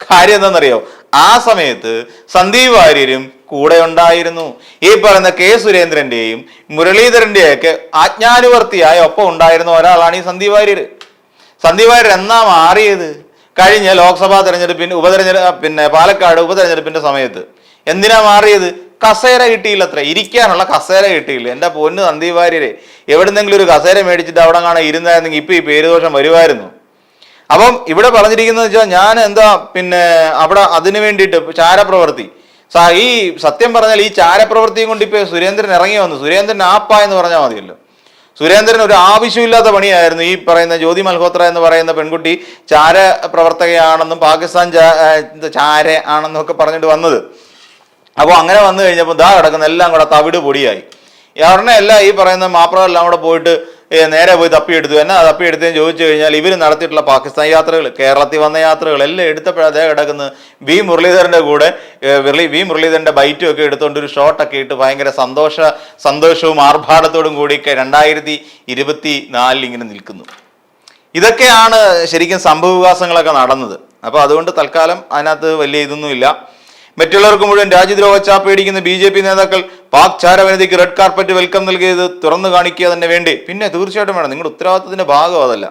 കാര്യം എന്താണെന്നറിയോ? ആ സമയത്ത് സന്ദീപ് വാര്യരും കൂടെ ഉണ്ടായിരുന്നു ഈ പറയുന്ന കെ സുരേന്ദ്രന്റെയും മുരളീധരന്റെയും ഒക്കെ ആജ്ഞാനുവർത്തിയായ ഒപ്പം ഉണ്ടായിരുന്ന ഒരാളാണ് ഈ സന്ദീപ് വാര്യർ. സന്ദീപ് വാര്യർ എന്നാ മാറിയത്? കഴിഞ്ഞ ലോക്സഭാ തെരഞ്ഞെടുപ്പിന് ഉപതെരഞ്ഞെടുപ്പ് പിന്നെ പാലക്കാട് ഉപതെരഞ്ഞെടുപ്പിന്റെ സമയത്ത്. എന്തിനാ മാറിയത്? കസേര കിട്ടിയില്ല അത്ര ഇരിക്കാനുള്ള കസേര കിട്ടിയില്ല. എന്റെ പൊന്ന് സന്ദീപ് വാര്യരെ എവിടുന്നെങ്കിലും ഒരു കസേര മേടിച്ചിട്ട് അവിടെ കാണാൻ ഇരുന്നായിരുന്നെങ്കിൽ ഇപ്പൊ ഈ പേരുദോഷം വരുമായിരുന്നു. അപ്പം ഇവിടെ പറഞ്ഞിരിക്കുന്നത് വെച്ചാൽ ഞാൻ എന്താ പിന്നെ അവിടെ അതിനു വേണ്ടിയിട്ട് ചാരപ്രവൃത്തി സാ ഈ സത്യം പറഞ്ഞാൽ ഈ ചാരപ്രവൃത്തിയും കൊണ്ട് ഇപ്പൊ സുരേന്ദ്രൻ ഇറങ്ങി വന്നു. സുരേന്ദ്രൻ ആപ്പ എന്ന് പറഞ്ഞാൽ മതിയല്ലോ. സുരേന്ദ്രൻ ഒരു ആവശ്യമില്ലാത്ത പണിയായിരുന്നു. ഈ പറയുന്ന ജ്യോതി മൽഹോത്ര എന്ന് പറയുന്ന പെൺകുട്ടി ചാര പ്രവർത്തകയാണെന്നും പാകിസ്ഥാൻ ചാര ആണെന്നും ഒക്കെ പറഞ്ഞിട്ട് വന്നത്. അപ്പോൾ അങ്ങനെ വന്നു കഴിഞ്ഞപ്പോൾ ദാ കിടക്കുന്ന എല്ലാം കൂടെ തവിട് പൊടിയായി. ഉടനെ എല്ലാം ഈ പറയുന്ന മാപ്രമെല്ലാം കൂടെ പോയിട്ട് നേരെ പോയി തപ്പിയെടുത്തു എന്നാ തപ്പിയെടുത്തതെന്ന് ചോദിച്ചു കഴിഞ്ഞാൽ ഇവർ നടത്തിയിട്ടുള്ള പാകിസ്ഥാൻ യാത്രകൾ കേരളത്തിൽ വന്ന യാത്രകൾ എല്ലാം എടുത്തപ്പോഴും അതേ കിടക്കുന്നത്. വി മുരളീധരന്റെ കൂടെ വി മുരളീധരന്റെ ബൈറ്റും ഒക്കെ എടുത്തുകൊണ്ട് ഒരു ഷോട്ടൊക്കെ ഇട്ട് ഭയങ്കര സന്തോഷ സന്തോഷവും ആർഭാടത്തോടും കൂടി രണ്ടായിരത്തി ഇരുപത്തി നാലിൽ ഇങ്ങനെ നിൽക്കുന്നു. ഇതൊക്കെയാണ് ശരിക്കും സംഭവവികാസങ്ങളൊക്കെ നടന്നത്. അപ്പോൾ അതുകൊണ്ട് തൽക്കാലം അതിനകത്ത് വലിയ ഇതൊന്നുമില്ല. മറ്റുള്ളവർക്ക് മുഴുവൻ രാജ്യദ്രോഹ ചാപ്പേടിക്കുന്ന ബി ജെ പി നേതാക്കൾ പാക് ചാരവനിതയ്ക്ക് റെഡ് കാർപ്പറ്റ് വെൽക്കം നൽകിയത് തുറന്നു കാണിക്കുക തന്നെ വേണ്ടി. പിന്നെ തീർച്ചയായിട്ടും വേണം. നിങ്ങളുടെ ഉത്തരവാദിത്തത്തിന്റെ ഭാഗം അതല്ല.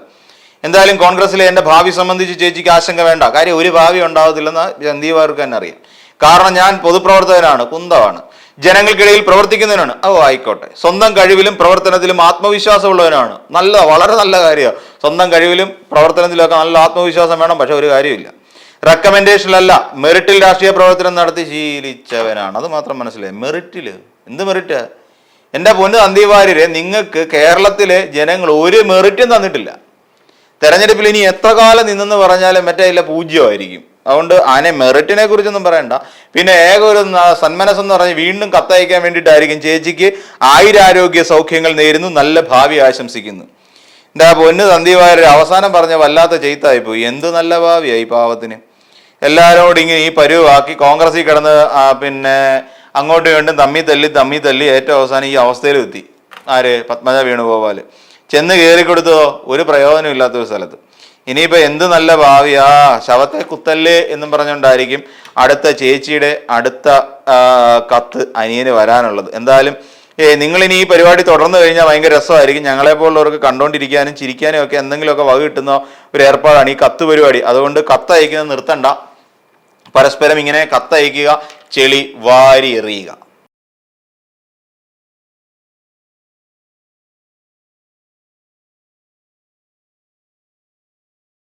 എന്തായാലും കോൺഗ്രസിലെ എന്റെ ഭാവി സംബന്ധിച്ച് ചേച്ചിക്ക് ആശങ്ക വേണ്ട. കാര്യം ഒരു ഭാവി ഉണ്ടാവത്തില്ലെന്ന് സന്ദീപാർക്ക് തന്നെ അറിയാം. കാരണം ഞാൻ പൊതുപ്രവർത്തകനാണ് കുന്തമാണ്. ജനങ്ങൾക്കിടയിൽ പ്രവർത്തിക്കുന്നവനാണ്. ഓ ആയിക്കോട്ടെ. സ്വന്തം കഴിവിലും പ്രവർത്തനത്തിലും ആത്മവിശ്വാസമുള്ളവനാണ്. നല്ല വളരെ നല്ല കാര്യമാണ്. സ്വന്തം കഴിവിലും പ്രവർത്തനത്തിലൊക്കെ നല്ല ആത്മവിശ്വാസം വേണം. പക്ഷെ ഒരു കാര്യമില്ല. റെക്കമെൻഡേഷനിലല്ല മെറിറ്റിൽ രാഷ്ട്രീയ പ്രവർത്തനം നടത്തി ശീലിച്ചവനാണ്. അത് മാത്രം മനസ്സിലായി. മെറിറ്റിൽ എന്ത് മെറിറ്റ് എന്റെ പൊന്ന് അന്തിവാര്യരെ നിങ്ങൾക്ക് കേരളത്തിലെ ജനങ്ങൾ ഒരു മെറിറ്റും തന്നിട്ടില്ല. തെരഞ്ഞെടുപ്പിൽ ഇനി എത്ര കാലം നിന്നെന്ന് പറഞ്ഞാലും മറ്റേ ഇല്ല പൂജ്യമായിരിക്കും. അതുകൊണ്ട് അതിനെ മെറിറ്റിനെ കുറിച്ചൊന്നും പറയണ്ട. പിന്നെ ഏക ഒരു സന്മനസ് എന്ന് പറഞ്ഞ് വീണ്ടും കത്തയക്കാൻ വേണ്ടിയിട്ടായിരിക്കും ചേച്ചിക്ക് ആയിരാരോഗ്യ സൗഖ്യങ്ങൾ നേരുന്നു. നല്ല ഭാവി ആശംസിക്കുന്നു. എന്താ ആ പൊന്ന് സന്ദീപായർ അവസാനം പറഞ്ഞ വല്ലാത്ത ചെയ്ത്തായി പോയി എന്ത് നല്ല ഭാവിയായി പാവത്തിന്. എല്ലാവരോടും ഇങ്ങനെ ഈ പരുവാക്കി കോൺഗ്രസിൽ കിടന്ന് പിന്നെ അങ്ങോട്ടും ഇങ്ങോട്ടും തമ്മി തല്ലി തമ്മി തല്ലി ഏറ്റവും അവസാനം ഈ അവസ്ഥയിൽ എത്തി. ആര്? പത്മജ വേണുഗോപാൽ. ചെന്ന് കയറി കൊടുത്തോ? ഒരു പ്രയോജനം ഇല്ലാത്ത ഒരു സ്ഥലത്ത്. ഇനിയിപ്പോ എന്ത് നല്ല ഭാവിയാ ശവത്തെ കുത്തല്ലേ എന്നും പറഞ്ഞുകൊണ്ടായിരിക്കും അടുത്ത ചേച്ചിയുടെ അടുത്ത കത്ത് അനിയന് വരാനുള്ളത്. എന്തായാലും ഏ ഇനി ഈ പരിപാടി തുടർന്ന് കഴിഞ്ഞാൽ ഭയങ്കര രസമായിരിക്കും. ഞങ്ങളെ പോലുള്ളവർക്ക് കണ്ടുകൊണ്ടിരിക്കാനും ചിരിക്കാനും ഒക്കെ എന്തെങ്കിലുമൊക്കെ വക കിട്ടുന്ന ഒരു ഏർപ്പാടാണ് ഈ കത്ത് പരിപാടി. അതുകൊണ്ട് കത്ത് അയക്കുന്നത് നിർത്തണ്ട. പരസ്പരം ഇങ്ങനെ കത്തയക്കുക ചെളി വാരി എറിയുക